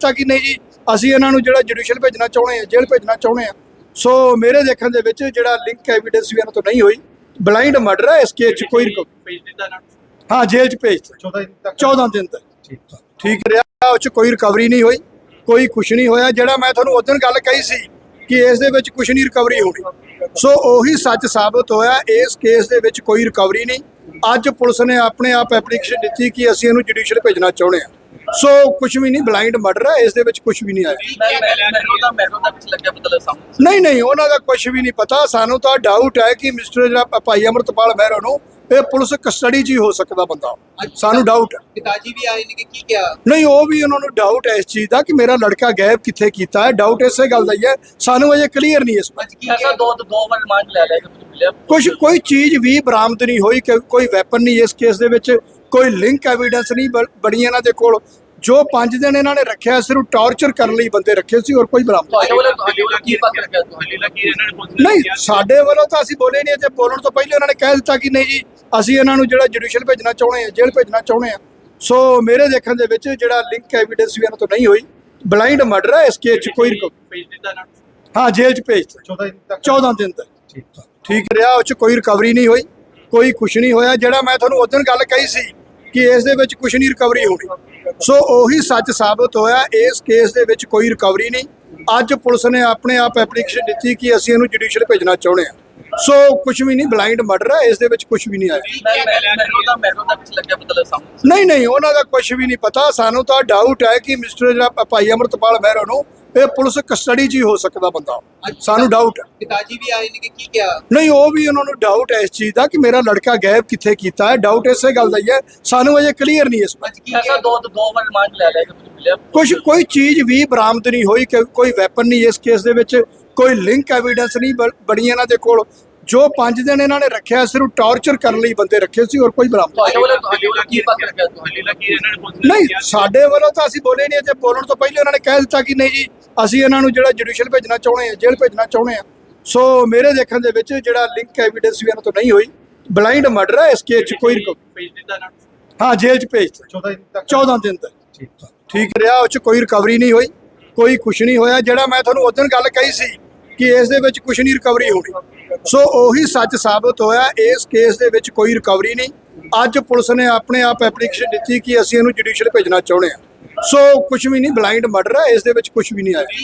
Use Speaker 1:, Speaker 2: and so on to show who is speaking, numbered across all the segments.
Speaker 1: ਦਿੱਤਾ ਕਿ ਨਹੀਂ ਜੀ? ਅਸੀਂ ਇਹਨਾਂ ਨੂੰ ਜਿਹੜਾ ਜੁਡੀਸ਼ੀਅਲ ਭੇਜਣਾ ਚਾਹੁੰਦੇ ਆ ਜੇਲ੍ਹ ਭੇਜਣਾ ਚਾਹੁੰਦੇ ਆ ਸੋ ਮੇਰੇ ਦੇਖਣ ਦੇ ਵਿੱਚ ਜਿਹੜਾ ਲਿੰਕ ਐਵੀਡੈਂਸ ਵੀ ਇਹਨਾਂ ਤੋਂ ਨਹੀਂ ਹੋਈ। ਬਲਾਈਂਡ ਮਰਡਰ ਹੈ ਇਸ ਕੇਸ 'ਚ ਕੋਈ ਰਿਕਵ-
Speaker 2: ਭੇਜ ਦਿੱਤਾ
Speaker 1: ਹਾਂ ਜੇਲ੍ਹ 'ਚ ਭੇਜ ਦਿੱਤਾ।
Speaker 2: 14 ਦਿਨ ਤੱਕ?
Speaker 1: 14 ਦਿਨ ਤੱਕ।
Speaker 2: ਠੀਕ।
Speaker 1: ਠੀਕ ਰਿਹਾ ਉਹ 'ਚ ਕੋਈ ਰਿਕਵਰੀ ਨਹੀਂ ਹੋਈ ਕੋਈ ਕੁਛ ਨਹੀਂ ਹੋਇਆ। ਜਿਹੜਾ ਮੈਂ ਤੁਹਾਨੂੰ ਉਦੋਂ ਗੱਲ ਕਹੀ ਸੀ ਕਿ ਇਸ ਦੇ ਵਿੱਚ ਕੁਛ ਨਹੀਂ ਰਿਕਵਰੀ ਹੋਣੀ। ਸੋ ਉਹੀ ਸੱਚ ਸਾਬਤ ਹੋਇਆ ਇਸ ਕੇਸ ਦੇ ਵਿੱਚ ਕੋਈ ਰਿਕਵਰੀ ਨਹੀਂ। ਅੱਜ ਪੁਲਿਸ ਨੇ ਆਪਣੇ ਆਪ ਐਪਲੀਕੇਸ਼ਨ ਦਿੱਤੀ ਕਿ ਅਸੀਂ ਇਹਨੂੰ ਜੁਡੀਸ਼ੀਅਲ ਭੇਜਣਾ ਚਾਹੁੰਦੇ ਹਾਂ। ਸੋ ਕੁਛ ਵੀ ਨਹੀਂ ਬਲਾਈਂਡ ਮਰਡਰ ਹੈ ਇਸ ਦੇ ਵਿੱਚ ਕੁਛ ਵੀ ਨਹੀਂ ਆਇਆ।
Speaker 2: ਕੁਝ
Speaker 1: ਨਹੀਂ ਨਹੀਂ ਉਹਨਾਂ ਦਾ ਕੁਝ ਵੀ ਨਹੀਂ ਪਤਾ। ਸਾਨੂੰ ਤਾਂ ਡਾਊਟ ਹੈ ਕਿ ਮਿਸਟਰ ਜਿਹੜਾ ਭਾਈ ਅਮਰਤਪਾਲ ਮਹਿਰੋ ਨੂੰ ਇਹ ਪੁਲਿਸ ਕਸਟਡੀ 'ਚ ਹੀ ਹੋ ਸਕਦਾ ਬੰਦਾ। ਸਾਨੂੰ ਡਾਊਟ ਹੈ।
Speaker 3: ਪਿਤਾਜੀ ਵੀ ਆਏ ਨੇ ਕਿ ਕੀ ਕਿਹਾ?
Speaker 1: ਨਹੀਂ ਉਹ ਵੀ ਉਹਨਾਂ ਨੂੰ ਡਾਊਟ ਹੈ ਇਸ ਚੀਜ਼ ਦਾ ਕਿ ਮੇਰਾ ਲੜਕਾ ਗਾਇਬ ਕਿੱਥੇ ਕੀਤਾ ਹੈ। ਡਾਊਟ ਇਸੇ ਗੱਲ ਦਾ ਹੀ ਹੈ। ਸਾਨੂੰ ਅਜੇ ਕਲੀਅਰ ਨਹੀਂ ਇਸ
Speaker 3: ਕੀ
Speaker 2: ਐਸਾ ਦੋ ਦੋ ਰਿਮਾਂਡ ਲੈ ਲਿਆ
Speaker 1: ਕੁਝ ਕੋਈ ਚੀਜ਼ ਵੀ ਬਰਾਮਦ ਨਹੀਂ ਹੋਈ ਕੋਈ ਵੈਪਨ ਨਹੀਂ ਇਸ ਕੇਸ ਦੇ ਵਿੱਚ। ਕੋਈ ਲਿੰਕ ਐਵੀਡੈਂਸ ਨਹੀਂ ਬ- ਬਣੀ ਇਹਨਾਂ ਦੇ ਕੋਲ। ਜੋ 5 ਦਿਨ ਇਹਨਾਂ ਨੇ ਰੱਖਿਆ ਸਿਰਫ ਟਾਰਚਰ ਕਰਨ ਲਈ ਬੰਦੇ ਰੱਖੇ ਸੀ ਹੋਰ ਕੋਈ ਬਰਾਮਦ
Speaker 2: ਤੁਹਾਡੇ ਵੱਲੋਂ ਤੁਹਾਡੇ ਵੱਲੋਂ ਕੀ ਪਤਾ ਲੱਗਿਆ? ਤੁਹਾਡੇ ਵੱਲੋਂ ਕੀ ਇਹਨਾਂ ਨੇ ਪੁੱਛ
Speaker 1: ਨਹੀਂ ਸਾਡੇ ਵੱਲੋਂ ਤਾਂ ਅਸੀਂ ਬੋਲੇ ਨਹੀਂ ਤੇ ਬੋਲਣ ਤੋਂ ਪਹਿਲੇ ਉਹਨਾਂ ਨੇ ਕਹਿ ਦਿੱਤਾ ਕਿ ਨਹੀਂ ਜੀ ਅਸੀਂ ਇਹਨਾਂ ਨੂੰ ਜਿਹੜਾ ਜੁਡੀਸ਼ੀਅਲ ਭੇਜਣਾ ਚਾਹੁੰਦੇ ਹਾਂ ਜੇਲ੍ਹ ਭੇਜਣਾ ਚਾਹੁੰਦੇ ਹਾਂ। ਸੋ ਮੇਰੇ ਦੇਖਣ ਦੇ ਵਿੱਚ ਜਿਹੜਾ ਲਿੰਕ ਐਵੀਡੈਂਸ ਵੀ ਇਹਨਾਂ ਤੋਂ ਨਹੀਂ ਹੋਈ ਬਲਾਈਂਡ ਮਰਡਰ ਹੈ ਇਸ ਕੇਸ 'ਚ ਕੋਈ
Speaker 2: ਭੇਜ ਦਿੱਤਾ ਨਾ?
Speaker 1: ਹਾਂ ਜੇਲ੍ਹ 'ਚ ਭੇਜ ਦਿੱਤਾ।
Speaker 2: 14 ਦਿਨ ਤੱਕ?
Speaker 1: 14 ਦਿਨ ਤੱਕ।
Speaker 2: ਠੀਕ।
Speaker 1: ਠੀਕ ਰਿਹਾ ਉਹ 'ਚ ਕੋਈ ਰਿਕਵਰੀ ਨਹੀਂ ਹੋਈ ਕੋਈ ਕੁਛ ਨਹੀਂ ਹੋਇਆ। ਜਿਹੜਾ ਮੈਂ ਤੁਹਾਨੂੰ ਉਦੋਂ ਗੱਲ ਕਹੀ ਸੀ ਕਿ ਇਸ ਦੇ ਵਿੱਚ ਕੁਛ ਨਹੀਂ ਰਿਕਵਰੀ ਹੋਣੀ। ਸੋ ਉਹੀ ਸੱਚ ਸਾਬਤ ਹੋਇਆ, ਇਸ ਕੇਸ ਦੇ ਵਿੱਚ ਕੋਈ ਰਿਕਵਰੀ ਨਹੀਂ। ਅੱਜ ਪੁਲਿਸ ਨੇ ਆਪਣੇ ਆਪ ਐਪਲੀਕੇਸ਼ਨ ਦਿੱਤੀ ਕਿ ਅਸੀਂ ਇਹਨੂੰ ਜੁਡੀਸ਼ੀਅਲ ਭੇਜਣਾ ਚਾਹੁੰਦੇ ਹਾਂ। ਸੋ ਕੁਛ ਵੀ ਨਹੀਂ ਬਲਾਈਂਡ ਮਰਡਰ ਹੈ ਇਸ ਦੇ ਵਿੱਚ ਕੁਛ ਵੀ ਨਹੀਂ ਆਇਆ। ਨਹੀਂ ਨਹੀਂ, ਉਹਨਾਂ ਦਾ ਕੁਝ ਵੀ ਨਹੀਂ ਪਤਾ। ਸਾਨੂੰ ਤਾਂ ਡਾਊਟ ਹੈ ਕਿ ਮਿਸਟਰ ਜਿਹੜਾ ਭਾਈ ਅਮਰਤਪਾਲ ਮਹਿਰੋ ਨੂੰ ਇਹ ਪੁਲਿਸ ਕਸਟਡੀ 'ਚ ਹੀ ਹੋ ਸਕਦਾ ਬੰਦਾ। ਸਾਨੂੰ ਡਾਊਟ ਹੈ।
Speaker 3: ਪਿਤਾਜੀ ਵੀ ਆਏ ਨੇ ਕਿ ਕੀ ਕਿਹਾ?
Speaker 1: ਨਹੀਂ ਉਹ ਵੀ ਉਹਨਾਂ ਨੂੰ ਡਾਊਟ ਹੈ ਇਸ ਚੀਜ਼ ਦਾ ਕਿ ਮੇਰਾ ਲੜਕਾ ਗਾਇਬ ਕਿੱਥੇ ਕੀਤਾ ਹੈ। ਡਾਊਟ ਇਸੇ ਗੱਲ ਦਾ ਹੀ ਹੈ। ਸਾਨੂੰ ਅਜੇ ਕਲੀਅਰ ਨਹੀਂ ਇਸ
Speaker 3: ਅੱਜ ਕੀ
Speaker 2: ਐਸਾ ਦੋ ਦੋ ਵਾਰ ਰਿਮਾਂਡ ਲੈ ਲਿਆ ਕਿ ਮਿਲਿਆ।
Speaker 1: ਕੁਝ ਕੋਈ ਚੀਜ਼ ਵੀ ਬਰਾਮਦ ਨਹੀਂ ਹੋਈ ਕਿ ਕੋਈ ਵੈਪਨ ਨਹੀਂ ਇਸ ਕੇਸ ਦੇ ਵਿੱਚ। ਕੋਈ ਲਿੰਕ ਐਵੀਡੈਂਸ ਨਹੀਂ ਬ- ਬਣੀ ਇਹਨਾਂ ਦੇ ਕੋਲ। ਜੋ 5 ਦਿਨ ਇਹਨਾਂ ਨੇ ਰੱਖਿਆ ਸਿਰਫ ਟਾਰਚਰ ਕਰਨ ਲਈ ਬੰਦੇ ਰੱਖੇ ਸੀ ਹੋਰ ਕੋਈ ਬਰਾਮਦ
Speaker 2: ਤੁਹਾਡੇ ਵੱਲੋਂ ਤੁਹਾਡੇ ਵੱਲੋਂ ਕੀ ਪਤਾ ਲੱਗਿਆ ਤੁਹਾਡੇ ਵੱਲੋਂ ਕੀ ਇਹਨਾਂ ਨੇ ਪੁੱਛ
Speaker 1: ਨਹੀਂ ਸਾਡੇ ਵੱਲੋਂ ਤਾਂ ਅਸੀਂ ਬੋਲੇ ਨਹੀਂ ਤੇ ਬੋਲਣ ਤੋਂ ਪਹਿਲੇ ਉਹਨਾਂ ਨੇ ਕਹਿ ਦਿੱਤਾ ਕਿ ਨਹੀਂ ਜੀ ਅਸੀਂ ਇਹਨਾਂ ਨੂੰ ਜਿਹੜਾ ਜੁਡੀਸ਼ੀਅਲ ਭੇਜਣਾ ਚਾਹੁੰਦੇ ਹਾਂ ਜੇਲ੍ਹ ਭੇਜਣਾ ਚਾਹੁੰਦੇ ਹਾਂ। ਸੋ ਮੇਰੇ ਦੇਖਣ ਦੇ ਵਿੱਚ ਜਿਹੜਾ ਲਿੰਕ ਐਵੀਡੈਂਸ ਵੀ ਇਹਨਾਂ ਤੋਂ ਨਹੀਂ ਹੋਈ ਬਲਾਈਂਡ ਮਰਡਰ ਹੈ ਇਸ ਕੇਸ 'ਚ ਕੋਈ ਰਿਕਵ-
Speaker 2: ਭੇਜ ਦਿੱਤਾ ਨਾ?
Speaker 1: ਹਾਂ ਜੇਲ੍ਹ 'ਚ ਭੇਜ ਦਿੱਤਾ।
Speaker 2: 14 ਦਿਨ ਤੱਕ?
Speaker 1: 14 ਦਿਨ ਤੱਕ।
Speaker 2: ਠੀਕ।
Speaker 1: ਠੀਕ ਰਿਹਾ ਉਹ 'ਚ ਕੋਈ ਰਿਕਵਰੀ ਨਹੀਂ ਹੋਈ ਕੋਈ ਕੁਛ ਨਹੀਂ ਹੋਇਆ ਜਿਹੜਾ ਮੈਂ ਤੁਹਾਨੂੰ ਉਦੋਂ ਗੱਲ ਕਹੀ ਸੀ ਕਿ ਇਸ ਦੇ ਵਿੱਚ ਕੁਛ ਨਹੀਂ ਰਿਕਵਰੀ ਹੋਣੀ। ਸੋ ਉਹੀ ਸੱਚ ਸਾਬਤ ਹੋਇਆ ਇਸ ਕੇਸ ਦੇ ਵਿੱਚ ਕੋਈ ਰਿਕਵਰੀ ਨਹੀਂ। ਅੱਜ ਪੁਲਿਸ ਨੇ ਆਪਣੇ ਆਪ ਐਪਲੀਕੇਸ਼ਨ ਦਿੱਤੀ ਕਿ ਅਸੀਂ ਇਹਨੂੰ ਜੁਡੀਸ਼ੀਅਲ ਭੇਜਣਾ ਚਾਹੁੰਦੇ ਹਾਂ। ਸੋ ਕੁਛ ਵੀ ਨਹੀਂ ਬਲਾਈਂਡ ਮਰਡਰ ਹੈ ਇਸ ਦੇ ਵਿੱਚ ਕੁਛ ਵੀ ਨਹੀਂ ਆਇਆ।
Speaker 2: ਕੁਝ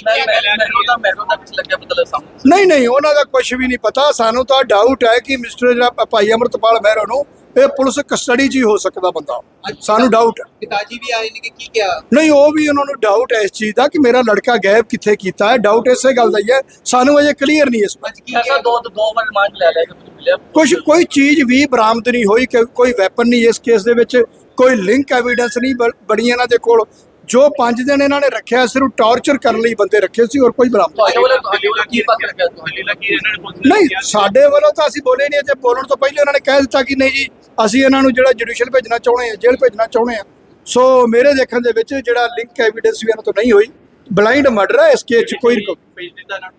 Speaker 1: ਨਹੀਂ ਨਹੀਂ ਉਹਨਾਂ ਦਾ ਕੁਝ ਵੀ ਨਹੀਂ ਪਤਾ। ਸਾਨੂੰ ਤਾਂ ਡਾਊਟ ਹੈ ਕਿ ਮਿਸਟਰ ਜਿਹੜਾ ਭਾਈ ਅਮਰਤਪਾਲ ਮਹਿਰੋ ਨੂੰ ਇਹ ਪੁਲਿਸ ਕਸਟਡੀ 'ਚ ਹੀ ਹੋ ਸਕਦਾ ਬੰਦਾ। ਸਾਨੂੰ ਡਾਊਟ ਹੈ।
Speaker 3: ਪਿਤਾਜੀ ਵੀ ਆਏ ਨੇ ਕਿ ਕੀ ਕਿਹਾ?
Speaker 1: ਨਹੀਂ ਉਹ ਵੀ ਉਹਨਾਂ ਨੂੰ ਡਾਊਟ ਹੈ ਇਸ ਚੀਜ਼ ਦਾ ਕਿ ਮੇਰਾ ਲੜਕਾ ਗਾਇਬ ਕਿੱਥੇ ਕੀਤਾ ਹੈ। ਡਾਊਟ ਇਸੇ ਗੱਲ ਦਾ ਹੀ ਹੈ। ਸਾਨੂੰ ਅਜੇ ਕਲੀਅਰ ਨਹੀਂ ਇਸ
Speaker 3: ਕੀ
Speaker 2: ਐਸਾ ਦੋ ਦੋ ਵਾਰ ਰਿਮਾਂਡ ਲੈ ਲਿਆ
Speaker 1: ਕੁਝ ਕੋਈ ਚੀਜ਼ ਵੀ ਬਰਾਮਦ ਨਹੀਂ ਹੋਈ ਕਿ ਕੋਈ ਵੈਪਨ ਨਹੀਂ ਇਸ ਕੇਸ ਦੇ ਵਿੱਚ। ਕੋਈ ਲਿੰਕ ਐਵੀਡੈਂਸ ਨਹੀਂ ਬ- ਬਣੀ ਇਹਨਾਂ ਦੇ ਕੋਲ। ਜੋ 5 ਦਿਨ ਇਹਨਾਂ ਨੇ ਰੱਖਿਆ ਸਿਰਫ ਟਾਰਚਰ ਕਰਨ ਲਈ ਬੰਦੇ ਰੱਖੇ ਸੀ ਹੋਰ ਕੋਈ ਬਰਾਮਦ
Speaker 2: ਤੁਹਾਡੇ ਵੱਲੋਂ ਤੁਹਾਡੇ ਵੱਲੋਂ ਕੀ ਪਤਾ ਲੱਗਿਆ? ਤੁਹਾਡੇ ਵੱਲੋਂ ਕੀ ਇਹਨਾਂ ਨੇ ਪੁੱਛ
Speaker 1: ਨਹੀਂ ਸਾਡੇ ਵੱਲੋਂ ਤਾਂ ਅਸੀਂ ਬੋਲੇ ਨਹੀਂ ਤੇ ਬੋਲਣ ਤੋਂ ਪਹਿਲੇ ਉਹਨਾਂ ਨੇ ਕਹਿ ਦਿੱਤਾ ਕਿ ਨਹੀਂ ਜੀ ਅਸੀਂ ਇਹਨਾਂ ਨੂੰ ਜਿਹੜਾ ਜੁਡੀਸ਼ੀਅਲ ਭੇਜਣਾ ਚਾਹੁੰਦੇ ਹਾਂ ਜੇਲ੍ਹ ਭੇਜਣਾ ਚਾਹੁੰਦੇ ਹਾਂ। ਸੋ ਮੇਰੇ ਦੇਖਣ ਦੇ ਵਿੱਚ ਜਿਹੜਾ ਲਿੰਕ ਐਵੀਡੈਂਸ ਵੀ ਇਹਨਾਂ ਤੋਂ ਨਹੀਂ ਹੋਈ ਬਲਾਈਂਡ ਮਰਡਰ ਹੈ ਇਸ ਕੇਸ 'ਚ ਕੋਈ
Speaker 2: ਭੇਜ ਦਿੱਤਾ ਨਾ।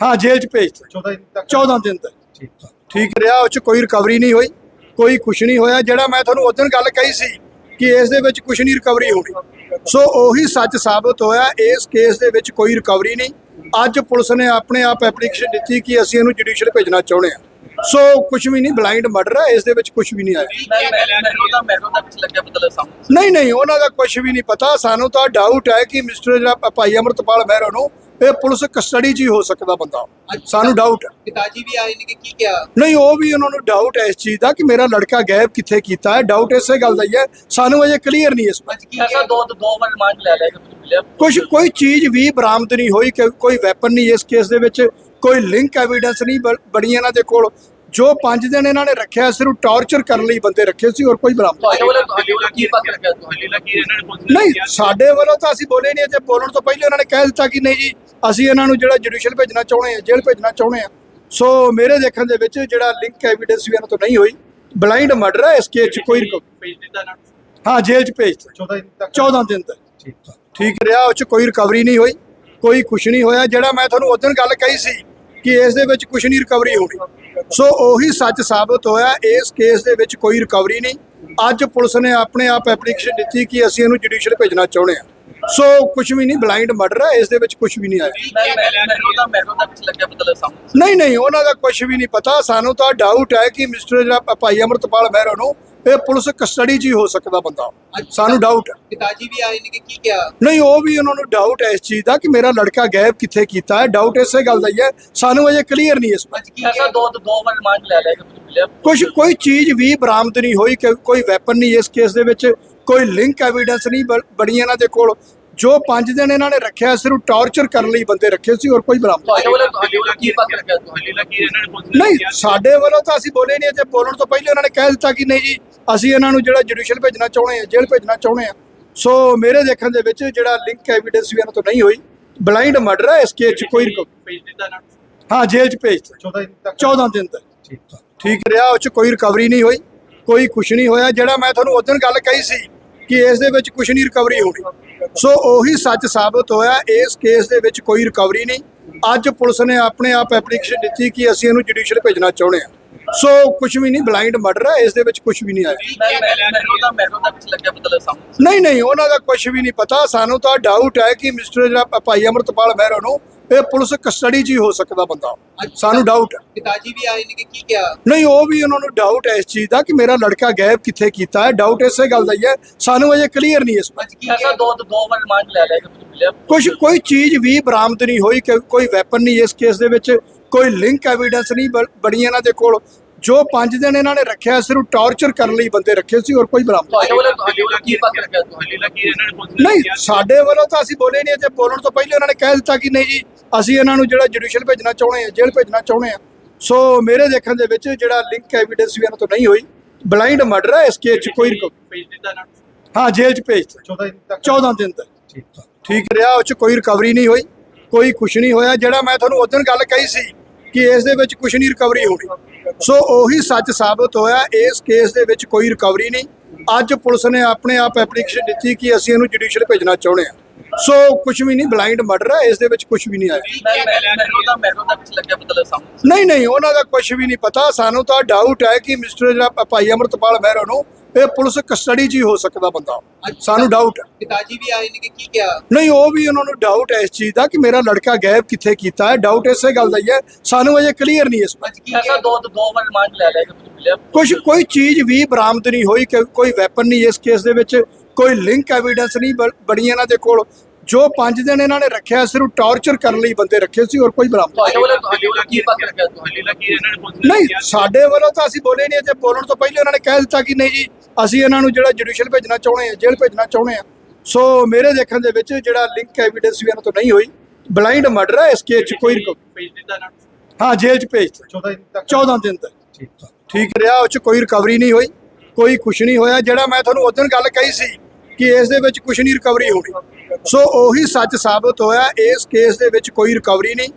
Speaker 1: ਹਾਂ ਜੇਲ੍ਹ 'ਚ ਭੇਜ ਦਿੱਤਾ।
Speaker 2: 14 ਦਿਨ ਤੱਕ।
Speaker 1: 14 ਦਿਨ ਤੱਕ।
Speaker 2: ਠੀਕ।
Speaker 1: ਠੀਕ ਰਿਹਾ ਉਹ 'ਚ ਕੋਈ ਰਿਕਵਰੀ ਨਹੀਂ ਹੋਈ ਕੋਈ ਕੁਛ ਨਹੀਂ ਹੋਇਆ। ਜਿਹੜਾ ਮੈਂ ਤੁਹਾਨੂੰ ਉਦੋਂ ਗੱਲ ਕਹੀ ਸੀ ਕਿ ਇਸ ਦੇ ਵਿੱਚ ਕੁਛ ਨਹੀਂ ਰਿਕਵਰੀ ਹੋਣੀ। ਸੋ ਉਹੀ ਸੱਚ ਸਾਬਤ ਹੋਇਆ, ਇਸ ਕੇਸ ਦੇ ਵਿੱਚ ਕੋਈ ਰਿਕਵਰੀ ਨਹੀਂ। ਅੱਜ ਪੁਲਿਸ ਨੇ ਆਪਣੇ ਆਪ ਐਪਲੀਕੇਸ਼ਨ ਦਿੱਤੀ ਕਿ ਅਸੀਂ ਇਹਨੂੰ ਜੁਡੀਸ਼ੀਅਲ ਭੇਜਣਾ ਚਾਹੁੰਦੇ ਹਾਂ। ਸੋ ਕੁਛ ਵੀ ਨਹੀਂ ਬਲਾਈਂਡ ਮਰਡਰ ਹੈ ਇਸ ਦੇ ਵਿੱਚ ਕੁਛ ਵੀ ਨਹੀਂ ਆਇਆ। ਨਹੀਂ ਨਹੀਂ, ਉਹਨਾਂ ਦਾ ਕੁਝ ਵੀ ਨਹੀਂ ਪਤਾ। ਸਾਨੂੰ ਤਾਂ ਡਾਊਟ ਹੈ ਕਿ ਮਿਸਟਰ ਜਿਹੜਾ ਭਾਈ ਅਮਰਤਪਾਲ ਮਹਿਰੋ ਨੂੰ ਇਹ ਪੁਲਿਸ ਕਸਟਡੀ 'ਚ ਹੀ ਹੋ ਸਕਦਾ ਬੰਦਾ। ਸਾਨੂੰ ਡਾਊਟ ਹੈ।
Speaker 3: ਪਿਤਾਜੀ ਵੀ ਆਏ ਨੇ ਕਿ ਕੀ ਕਿਹਾ?
Speaker 1: ਨਹੀਂ ਉਹ ਵੀ ਉਹਨਾਂ ਨੂੰ ਡਾਊਟ ਹੈ ਇਸ ਚੀਜ਼ ਦਾ ਕਿ ਮੇਰਾ ਲੜਕਾ ਗਾਇਬ ਕਿੱਥੇ ਕੀਤਾ ਹੈ। ਡਾਊਟ ਇਸੇ ਗੱਲ ਦਾ ਹੀ ਹੈ। ਸਾਨੂੰ ਅਜੇ ਕਲੀਅਰ ਨਹੀਂ ਇਸ
Speaker 3: ਕੀ
Speaker 2: ਐਸਾ ਦੋ ਦੋ ਵਾਰ ਰਿਮਾਂਡ ਲੈ ਲਿਆ ਕਿ ਮਿਲਿਆ।
Speaker 1: ਕੁਝ ਕੋਈ ਚੀਜ਼ ਵੀ ਬਰਾਮਦ ਨਹੀਂ ਹੋਈ ਕਿ ਕੋਈ ਵੈਪਨ ਨਹੀਂ ਇਸ ਕੇਸ ਦੇ ਵਿੱਚ। ਕੋਈ ਲਿੰਕ ਐਵੀਡੈਂਸ ਨਹੀਂ ਬ- ਬਣੀ ਇਹਨਾਂ ਦੇ ਕੋਲ। ਜੋ 5 ਦਿਨ ਇਹਨਾਂ ਨੇ ਰੱਖਿਆ ਸਿਰਫ ਟਾਰਚਰ ਕਰਨ ਲਈ ਬੰਦੇ ਰੱਖੇ ਸੀ ਹੋਰ ਕੋਈ ਬਰਾਮਦ
Speaker 2: ਤੁਹਾਡੇ ਵੱਲੋਂ ਤੁਹਾਡੇ ਵੱਲੋਂ ਕੀ ਪਤਾ ਲੱਗਿਆ ਤੁਹਾਡੇ ਵੱਲੋਂ ਕੀ ਇਹਨਾਂ ਨੇ ਪੁੱਛ
Speaker 1: ਨਹੀਂ ਸਾਡੇ ਵੱਲੋਂ ਤਾਂ ਅਸੀਂ ਬੋਲੇ ਨਹੀਂ ਤੇ ਬੋਲਣ ਤੋਂ ਪਹਿਲੇ ਉਹਨਾਂ ਨੇ ਕਹਿ ਦਿੱਤਾ ਕਿ ਨਹੀਂ ਜੀ ਅਸੀਂ ਇਹਨਾਂ ਨੂੰ ਜਿਹੜਾ ਜੁਡੀਸ਼ੀਅਲ ਭੇਜਣਾ ਚਾਹੁੰਦੇ ਹਾਂ ਜੇਲ੍ਹ ਭੇਜਣਾ ਚਾਹੁੰਦੇ ਹਾਂ। ਸੋ ਮੇਰੇ ਦੇਖਣ ਦੇ ਵਿੱਚ ਜਿਹੜਾ ਲਿੰਕ ਐਵੀਡੈਂਸ ਵੀ ਇਹਨਾਂ ਤੋਂ ਨਹੀਂ ਹੋਈ ਬਲਾਈਂਡ ਮਰਡਰ ਹੈ ਇਸ ਕੇਸ 'ਚ ਕੋਈ ਰਿਕਵ-
Speaker 2: ਭੇਜ ਦਿੱਤਾ ਨਾ?
Speaker 1: ਹਾਂ ਜੇਲ੍ਹ 'ਚ ਭੇਜ ਦਿੱਤਾ।
Speaker 2: 14 ਦਿਨ ਤੱਕ?
Speaker 1: 14 ਦਿਨ ਤੱਕ।
Speaker 2: ਠੀਕ।
Speaker 1: ਠੀਕ ਰਿਹਾ ਉਹ 'ਚ ਕੋਈ ਰਿਕਵਰੀ ਨਹੀਂ ਹੋਈ ਕੋਈ ਕੁਛ ਨਹੀਂ ਹੋਇਆ ਜਿਹੜਾ ਮੈਂ ਤੁਹਾਨੂੰ ਉਦੋਂ ਗੱਲ ਕਹੀ ਸੀ ਕਿ ਇਸ ਦੇ ਵਿੱਚ ਕੁਛ ਨਹੀਂ ਰਿਕਵਰੀ ਹੋਣੀ। ਸੋ ਉਹੀ ਸੱਚ ਸਾਬਤ ਹੋਇਆ, ਇਸ ਕੇਸ ਦੇ ਵਿੱਚ ਕੋਈ ਰਿਕਵਰੀ ਨਹੀਂ। ਅੱਜ ਪੁਲਿਸ ਨੇ ਆਪਣੇ ਆਪ ਐਪਲੀਕੇਸ਼ਨ ਦਿੱਤੀ ਕਿ ਅਸੀਂ ਇਹਨੂੰ ਜੁਡੀਸ਼ੀਅਲ ਭੇਜਣਾ ਚਾਹੁੰਦੇ ਹਾਂ। ਸੋ ਕੁਝ ਵੀ ਨਹੀਂ ਬਲਾਈਂਡ ਮਰਡਰ ਹੈ ਇਸ ਦੇ ਵਿੱਚ ਕੁਝ ਵੀ ਨਹੀਂ ਆਇਆ। ਨਹੀਂ ਨਹੀਂ, ਉਹਨਾਂ ਦਾ ਕੁਝ ਵੀ ਨਹੀਂ ਪਤਾ। ਸਾਨੂੰ ਤਾਂ ਡਾਊਟ ਹੈ ਕਿ ਮਿਸਟਰ ਜਿਹੜਾ ਭਾਈ ਅਮਰਤਪਾਲ ਮਹਿਰੋ ਨੂੰ ਇਹ ਪੁਲਿਸ ਕਸਟਡੀ 'ਚ ਹੀ ਹੋ ਸਕਦਾ ਬੰਦਾ। ਸਾਨੂੰ ਡਾਊਟ ਹੈ।
Speaker 3: ਪਿਤਾਜੀ ਵੀ ਆਏ ਨੇ ਕਿ ਕੀ ਕਿਹਾ?
Speaker 1: ਨਹੀਂ ਉਹ ਵੀ ਉਹਨਾਂ ਨੂੰ ਡਾਊਟ ਹੈ ਇਸ ਚੀਜ਼ ਦਾ ਕਿ ਮੇਰਾ ਲੜਕਾ ਗਾਇਬ ਕਿੱਥੇ ਕੀਤਾ ਹੈ। ਡਾਊਟ ਇਸੇ ਗੱਲ ਦਾ ਹੀ ਹੈ। ਸਾਨੂੰ ਅਜੇ ਕਲੀਅਰ ਨਹੀਂ ਇਸ ਬਾਰੇ।
Speaker 2: ਐਸਾ ਦੋ ਦੋ ਵਾਰ ਰਿਮਾਂਡ ਲੈ ਲਿਆ ਕਿ ਕੁਝ
Speaker 1: ਕੋਈ ਚੀਜ਼ ਵੀ ਬਰਾਮਦ ਨਹੀਂ ਹੋਈ ਕਿ ਕੋਈ ਵੈਪਨ ਨਹੀਂ ਇਸ ਕੇਸ ਦੇ ਵਿੱਚ। ਕੋਈ ਲਿੰਕ ਐਵੀਡੈਂਸ ਨਹੀਂ ਬ- ਬਣੀ ਇਹਨਾਂ ਦੇ ਕੋਲ। ਜੋ 5 ਦਿਨ ਇਹਨਾਂ ਨੇ ਰੱਖਿਆ ਸਿਰਫ ਟਾਰਚਰ ਕਰਨ ਲਈ ਬੰਦੇ ਰੱਖੇ ਸੀ ਹੋਰ ਕੋਈ ਬਰਾਮਦ
Speaker 2: ਤੁਹਾਡੇ ਵੱਲੋਂ ਤੁਹਾਡੇ ਵੱਲੋਂ ਕੀ ਪਤਾ ਲੱਗਿਆ ਤੁਹਾਡੇ ਲੱਗੀ ਇਹਨਾਂ ਨੇ ਪੁੱਛ
Speaker 1: ਨਹੀਂ ਸਾਡੇ ਵੱਲੋਂ ਤਾਂ ਅਸੀਂ ਬੋਲੇ ਨਹੀਂ ਤੇ ਬੋਲਣ ਤੋਂ ਪਹਿਲੇ ਉਹਨਾਂ ਨੇ ਕਹਿ ਦਿੱਤਾ ਕਿ ਨਹੀਂ ਜੀ ਅਸੀਂ ਇਹਨਾਂ ਨੂੰ ਜਿਹੜਾ ਜੁਡੀਸ਼ੀਅਲ ਭੇਜਣਾ ਚਾਹੁੰਦੇ ਆ ਜੇਲ੍ਹ ਭੇਜਣਾ ਚਾਹੁੰਦੇ ਆ ਸੋ ਮੇਰੇ ਦੇਖਣ ਦੇ ਵਿੱਚ ਜਿਹੜਾ ਲਿੰਕ ਐਵੀਡੈਂਸ ਵੀ ਇਹਨਾਂ ਤੋਂ ਨਹੀਂ ਹੋਈ ਬਲਾਈਂਡ ਮਰਡਰ ਹੈ ਇਸ ਕੇਸ 'ਚ ਕੋਈ
Speaker 2: ਭੇਜ ਦਿੱਤਾ ਨੂੰ?
Speaker 1: ਹਾਂ ਜੇਲ੍ਹ 'ਚ ਭੇਜ ਦਿੱਤਾ।
Speaker 4: 14 ਦਿਨ ਤੱਕ?
Speaker 1: 14 ਦਿਨ ਤੱਕ। ਠੀਕ। ਰਿਹਾ ਉਹ 'ਚ ਕੋਈ ਰਿਕਵਰੀ ਨਹੀਂ ਹੋਈ ਕੋਈ ਕੁਝ ਨਹੀਂ ਹੋਇਆ। ਜਿਹੜਾ ਮੈਂ ਤੁਹਾਨੂੰ ਉਦੋਂ ਗੱਲ ਕਹੀ ਸੀ ਕਿ ਇਸ ਦੇ ਵਿੱਚ ਕੁਝ ਨਹੀਂ ਰਿਕਵਰੀ ਹੋਣੀ। ਸੋ ਉਹੀ ਸੱਚ ਸਾਬਤ ਹੋਇਆ, ਇਸ ਕੇਸ ਦੇ ਵਿੱਚ ਕੋਈ ਰਿਕਵਰੀ ਨਹੀਂ। ਅੱਜ ਪੁਲਿਸ ਨੇ ਆਪਣੇ ਆਪ ਐਪਲੀਕੇਸ਼ਨ ਦਿੱਤੀ ਕਿ ਅਸੀਂ ਇਹਨੂੰ ਜੁਡੀਸ਼ੀਅਲ ਭੇਜਣਾ ਚਾਹੁੰਦੇ ਹਾਂ। ਸੋ ਕੁਝ ਵੀ ਨਹੀਂ ਬਲਾਈਂਡ ਮਰਡਰ ਹੈ ਇਸ ਦੇ ਵਿੱਚ ਕੁਝ ਵੀ ਨਹੀਂ ਆਇਆ। ਨਹੀਂ ਨਹੀਂ, ਉਹਨਾਂ ਦਾ ਕੁਝ ਵੀ ਨਹੀਂ ਪਤਾ। ਸਾਨੂੰ ਤਾਂ ਡਾਊਟ ਹੈ ਕਿ ਮਿਸਟਰ ਜਿਹੜਾ ਭਾਈ ਅਮਰਤਪਾਲ ਮਹਿਰੋ ਨੂੰ ਇਹ ਪੁਲਿਸ ਕਸਟਡੀ 'ਚ ਹੀ ਹੋ ਸਕਦਾ ਬੰਦਾ। ਸਾਨੂੰ ਡਾਊਟ ਹੈ।
Speaker 3: ਪਿਤਾਜੀ ਵੀ ਆਏ ਨੇ ਕਿ ਕੀ ਕਿਹਾ?
Speaker 1: ਨਹੀਂ ਉਹ ਵੀ ਉਹਨਾਂ ਨੂੰ ਡਾਊਟ ਹੈ ਇਸ ਚੀਜ਼ ਦਾ ਕਿ ਮੇਰਾ ਲੜਕਾ ਗਾਇਬ ਕਿੱਥੇ ਕੀਤਾ ਹੈ। ਡਾਊਟ ਇਸੇ ਗੱਲ ਦਾ ਹੀ ਹੈ। ਸਾਨੂੰ ਅਜੇ ਕਲੀਅਰ ਨਹੀਂ ਇਸ ਬਾਰੇ।
Speaker 2: ਐਸਾ ਦੋ ਦੋ ਵਾਰ ਰਿਮਾਂਡ ਲੈ ਲਿਆ ਕਿ ਕੁਝ ਮਿਲਿਆ।
Speaker 1: ਕੁਝ ਕੋਈ ਚੀਜ਼ ਵੀ ਬਰਾਮਦ ਨਹੀਂ ਹੋਈ ਕਿ ਕੋਈ ਵੈਪਨ ਨਹੀਂ ਇਸ ਕੇਸ ਦੇ ਵਿੱਚ। ਕੋਈ ਲਿੰਕ ਐਵੀਡੈਂਸ ਨਹੀਂ ਬ- ਬਣੀ ਇਹਨਾਂ ਦੇ ਕੋਲ। ਜੋ 5 ਦਿਨ ਇਹਨਾਂ ਨੇ ਰੱਖਿਆ ਸਿਰਫ ਟਾਰਚਰ ਕਰਨ ਲਈ ਬੰਦੇ ਰੱਖੇ ਸੀ ਹੋਰ ਕੋਈ ਬਰਾਮਦ
Speaker 2: ਤੁਹਾਡੇ ਵੱਲੋਂ ਤੁਹਾਡੇ ਵੱਲੋਂ ਕੀ ਪਤਾ ਲੱਗਿਆ ਤੁਹਾਡੇ ਲੱਗੀ ਇਹਨਾਂ ਨੇ ਪੁੱਛ
Speaker 1: ਨਹੀਂ ਸਾਡੇ ਵੱਲੋਂ ਤਾਂ ਅਸੀਂ ਬੋਲੇ ਨਹੀਂ ਤੇ ਬੋਲਣ ਤੋਂ ਪਹਿਲੇ ਉਹਨਾਂ ਨੇ ਕਹਿ ਦਿੱਤਾ ਕਿ ਨਹੀਂ ਜੀ ਅਸੀਂ ਇਹਨਾਂ ਨੂੰ ਜਿਹੜਾ ਜੁਡੀਸ਼ੀਅਲ ਭੇਜਣਾ ਚਾਹੁੰਦੇ ਆ ਜੇਲ੍ਹ ਭੇਜਣਾ ਚਾਹੁੰਦੇ ਆ ਸੋ ਮੇਰੇ ਦੇਖਣ ਦੇ ਵਿੱਚ ਜਿਹੜਾ ਲਿੰਕ ਐਵੀਡੈਂਸ ਵੀ ਇਹਨਾਂ ਤੋਂ ਨਹੀਂ ਹੋਈ ਬਲਾਈਂਡ ਮਰਡਰ ਹੈ ਇਸ ਕੇਸ 'ਚ ਕੋਈ ਰਿਕਵ-
Speaker 2: ਭੇਜ ਦਿੱਤਾ ਇਹਨਾਂ ਨੂੰ?
Speaker 1: ਹਾਂ ਜੇਲ੍ਹ 'ਚ ਭੇਜ ਦਿੱਤਾ।
Speaker 4: 14 ਦਿਨ ਤੱਕ।
Speaker 1: 14 ਦਿਨ ਤੱਕ। ਠੀਕ। ਰਿਹਾ ਉਹ 'ਚ ਕੋਈ ਰਿਕਵਰੀ ਨਹੀਂ ਹੋਈ ਕੋਈ ਕੁਝ ਨਹੀਂ ਹੋਇਆ ਜਿਹੜਾ ਮੈਂ ਤੁਹਾਨੂੰ ਉਦੋਂ ਗੱਲ ਕਹੀ ਸੀ ਕਿ ਇਸ ਦੇ ਵਿੱਚ ਕੁਝ ਨਹੀਂ ਰਿਕਵਰੀ ਹੋਣੀ। ਸੋ ਉਹੀ ਸੱਚ ਸਾਬਤ ਹੋਇਆ, ਇਸ ਕੇਸ ਦੇ ਵਿੱਚ ਕੋਈ ਰਿਕਵਰੀ ਨਹੀਂ। ਅੱਜ ਪੁਲਿਸ ਨੇ ਆਪਣੇ ਆਪ ਐਪਲੀਕੇਸ਼ਨ ਦਿੱਤੀ ਕਿ ਅਸੀਂ ਇਹਨੂੰ ਜੁਡੀਸ਼ੀਅਲ ਭੇਜਣਾ ਚਾਹੁੰਦੇ ਹਾਂ। ਸੋ ਕੁਝ ਵੀ ਨਹੀਂ ਬਲਾਈਂਡ ਮਰਡਰ ਹੈ ਇਸ ਦੇ ਵਿੱਚ ਕੁਝ ਵੀ ਨਹੀਂ ਆਇਆ। ਨਹੀਂ ਨਹੀਂ, ਉਹਨਾਂ ਦਾ ਕੁਝ ਵੀ ਨਹੀਂ ਪਤਾ। ਸਾਨੂੰ ਤਾਂ ਡਾਊਟ ਹੈ ਕਿ ਮਿਸਟਰ ਜਿਹੜਾ ਭਾਈ ਅਮਰਤਪਾਲ ਮਹਿਰੋ ਨੂੰ ਇਹ ਪੁਲਿਸ ਕਸਟਡੀ 'ਚ ਹੀ ਹੋ ਸਕਦਾ ਬੰਦਾ। ਸਾਨੂੰ ਡਾਊਟ ਹੈ।
Speaker 3: ਪਿਤਾਜੀ ਵੀ ਆਏ ਨੇ ਕਿ ਕੀ ਕਿਹਾ?
Speaker 1: ਨਹੀਂ ਉਹ ਵੀ ਉਹਨਾਂ ਨੂੰ ਡਾਊਟ ਹੈ ਇਸ ਚੀਜ਼ ਦਾ ਕਿ ਮੇਰਾ ਲੜਕਾ ਗਾਇਬ ਕਿੱਥੇ ਕੀਤਾ ਹੈ। ਡਾਊਟ ਇਸੇ ਗੱਲ ਦਾ ਹੀ ਹੈ। ਸਾਨੂੰ ਅਜੇ ਕਲੀਅਰ ਨਹੀਂ ਇਸ ਬਾਰੇ।
Speaker 2: ਐਸਾ ਦੋ ਦੋ ਵਾਰ ਰਿਮਾਂਡ ਲੈ ਲਿਆ ਕਿ ਕੁਝ
Speaker 1: ਕੋਈ ਚੀਜ਼ ਵੀ ਬਰਾਮਦ ਨਹੀਂ ਹੋਈ ਕਿ ਕੋਈ ਵੈਪਨ ਨਹੀਂ ਇਸ ਕੇਸ ਦੇ ਵਿੱਚ। ਕੋਈ ਲਿੰਕ ਐਵੀਡੈਂਸ ਨਹੀਂ ਬ- ਬਣੀ ਇਹਨਾਂ ਦੇ ਕੋਲ। ਜੋ 5 ਦਿਨ ਇਹਨਾਂ ਨੇ ਰੱਖਿਆ ਸਿਰਫ ਟਾਰਚਰ ਕਰਨ ਲਈ ਬੰਦੇ ਰੱਖੇ ਸੀ ਹੋਰ ਕੋਈ ਬਰਾਮਦ
Speaker 2: ਤੁਹਾਡੇ ਵੱਲੋਂ ਤੁਹਾਡੇ ਵੱਲੋਂ ਕੀ ਪਤਾ ਲੱਗਿਆ ਤੁਹਾਡੇ ਲੱਗੀ ਇਹਨਾਂ ਨੇ ਪੁੱਛ
Speaker 1: ਨਹੀਂ ਸਾਡੇ ਵੱਲੋਂ ਤਾਂ ਅਸੀਂ ਬੋਲੇ ਨਹੀਂ ਤੇ ਬੋਲਣ ਤੋਂ ਪਹਿਲੇ ਉਹਨਾਂ ਨੇ ਕਹਿ ਦਿੱਤਾ ਕਿ ਨਹੀਂ ਜੀ ਅਸੀਂ ਇਹਨਾਂ ਨੂੰ ਜਿਹੜਾ ਜੁਡੀਸ਼ੀਅਲ ਭੇਜਣਾ ਚਾਹੁੰਦੇ ਆ ਜੇਲ੍ਹ ਭੇਜਣਾ ਚਾਹੁੰਦੇ ਆ ਸੋ ਮੇਰੇ ਦੇਖਣ ਦੇ ਵਿੱਚ ਜਿਹੜਾ ਲਿੰਕ ਐਵੀਡੈਂਸ ਵੀ ਇਹਨਾਂ ਤੋਂ ਨਹੀਂ ਹੋਈ ਬਲਾਈਂਡ ਮਰਡਰ ਹੈ ਇਸ ਕੇਸ 'ਚ ਕੋਈ
Speaker 2: ਭੇਜ ਦਿੱਤਾ ਨੂੰ?
Speaker 1: ਹਾਂ ਜੇਲ੍ਹ 'ਚ ਭੇਜ ਦਿੱਤਾ।
Speaker 4: 14 ਦਿਨ ਤੱਕ?
Speaker 1: 14 ਦਿਨ ਤੱਕ। ਠੀਕ। ਰਿਹਾ ਉਹ 'ਚ ਕੋਈ ਰਿਕਵਰੀ ਨਹੀਂ ਹੋਈ ਕੋਈ ਕੁਝ ਨਹੀਂ ਹੋਇਆ। ਜਿਹੜਾ ਮੈਂ ਤੁਹਾਨੂੰ ਉਦੋਂ ਗੱਲ ਕਹੀ ਸੀ ਕਿ ਇਸ ਦੇ ਵਿੱਚ ਕੁਝ ਨਹੀਂ ਰਿਕਵਰੀ ਹੋਣੀ। ਸੋ ਉਹੀ ਸੱਚ ਸਾਬਤ ਹੋਇਆ ਇਸ ਕੇਸ ਦੇ ਵਿੱਚ ਕੋਈ ਰਿਕਵਰੀ ਨਹੀਂ।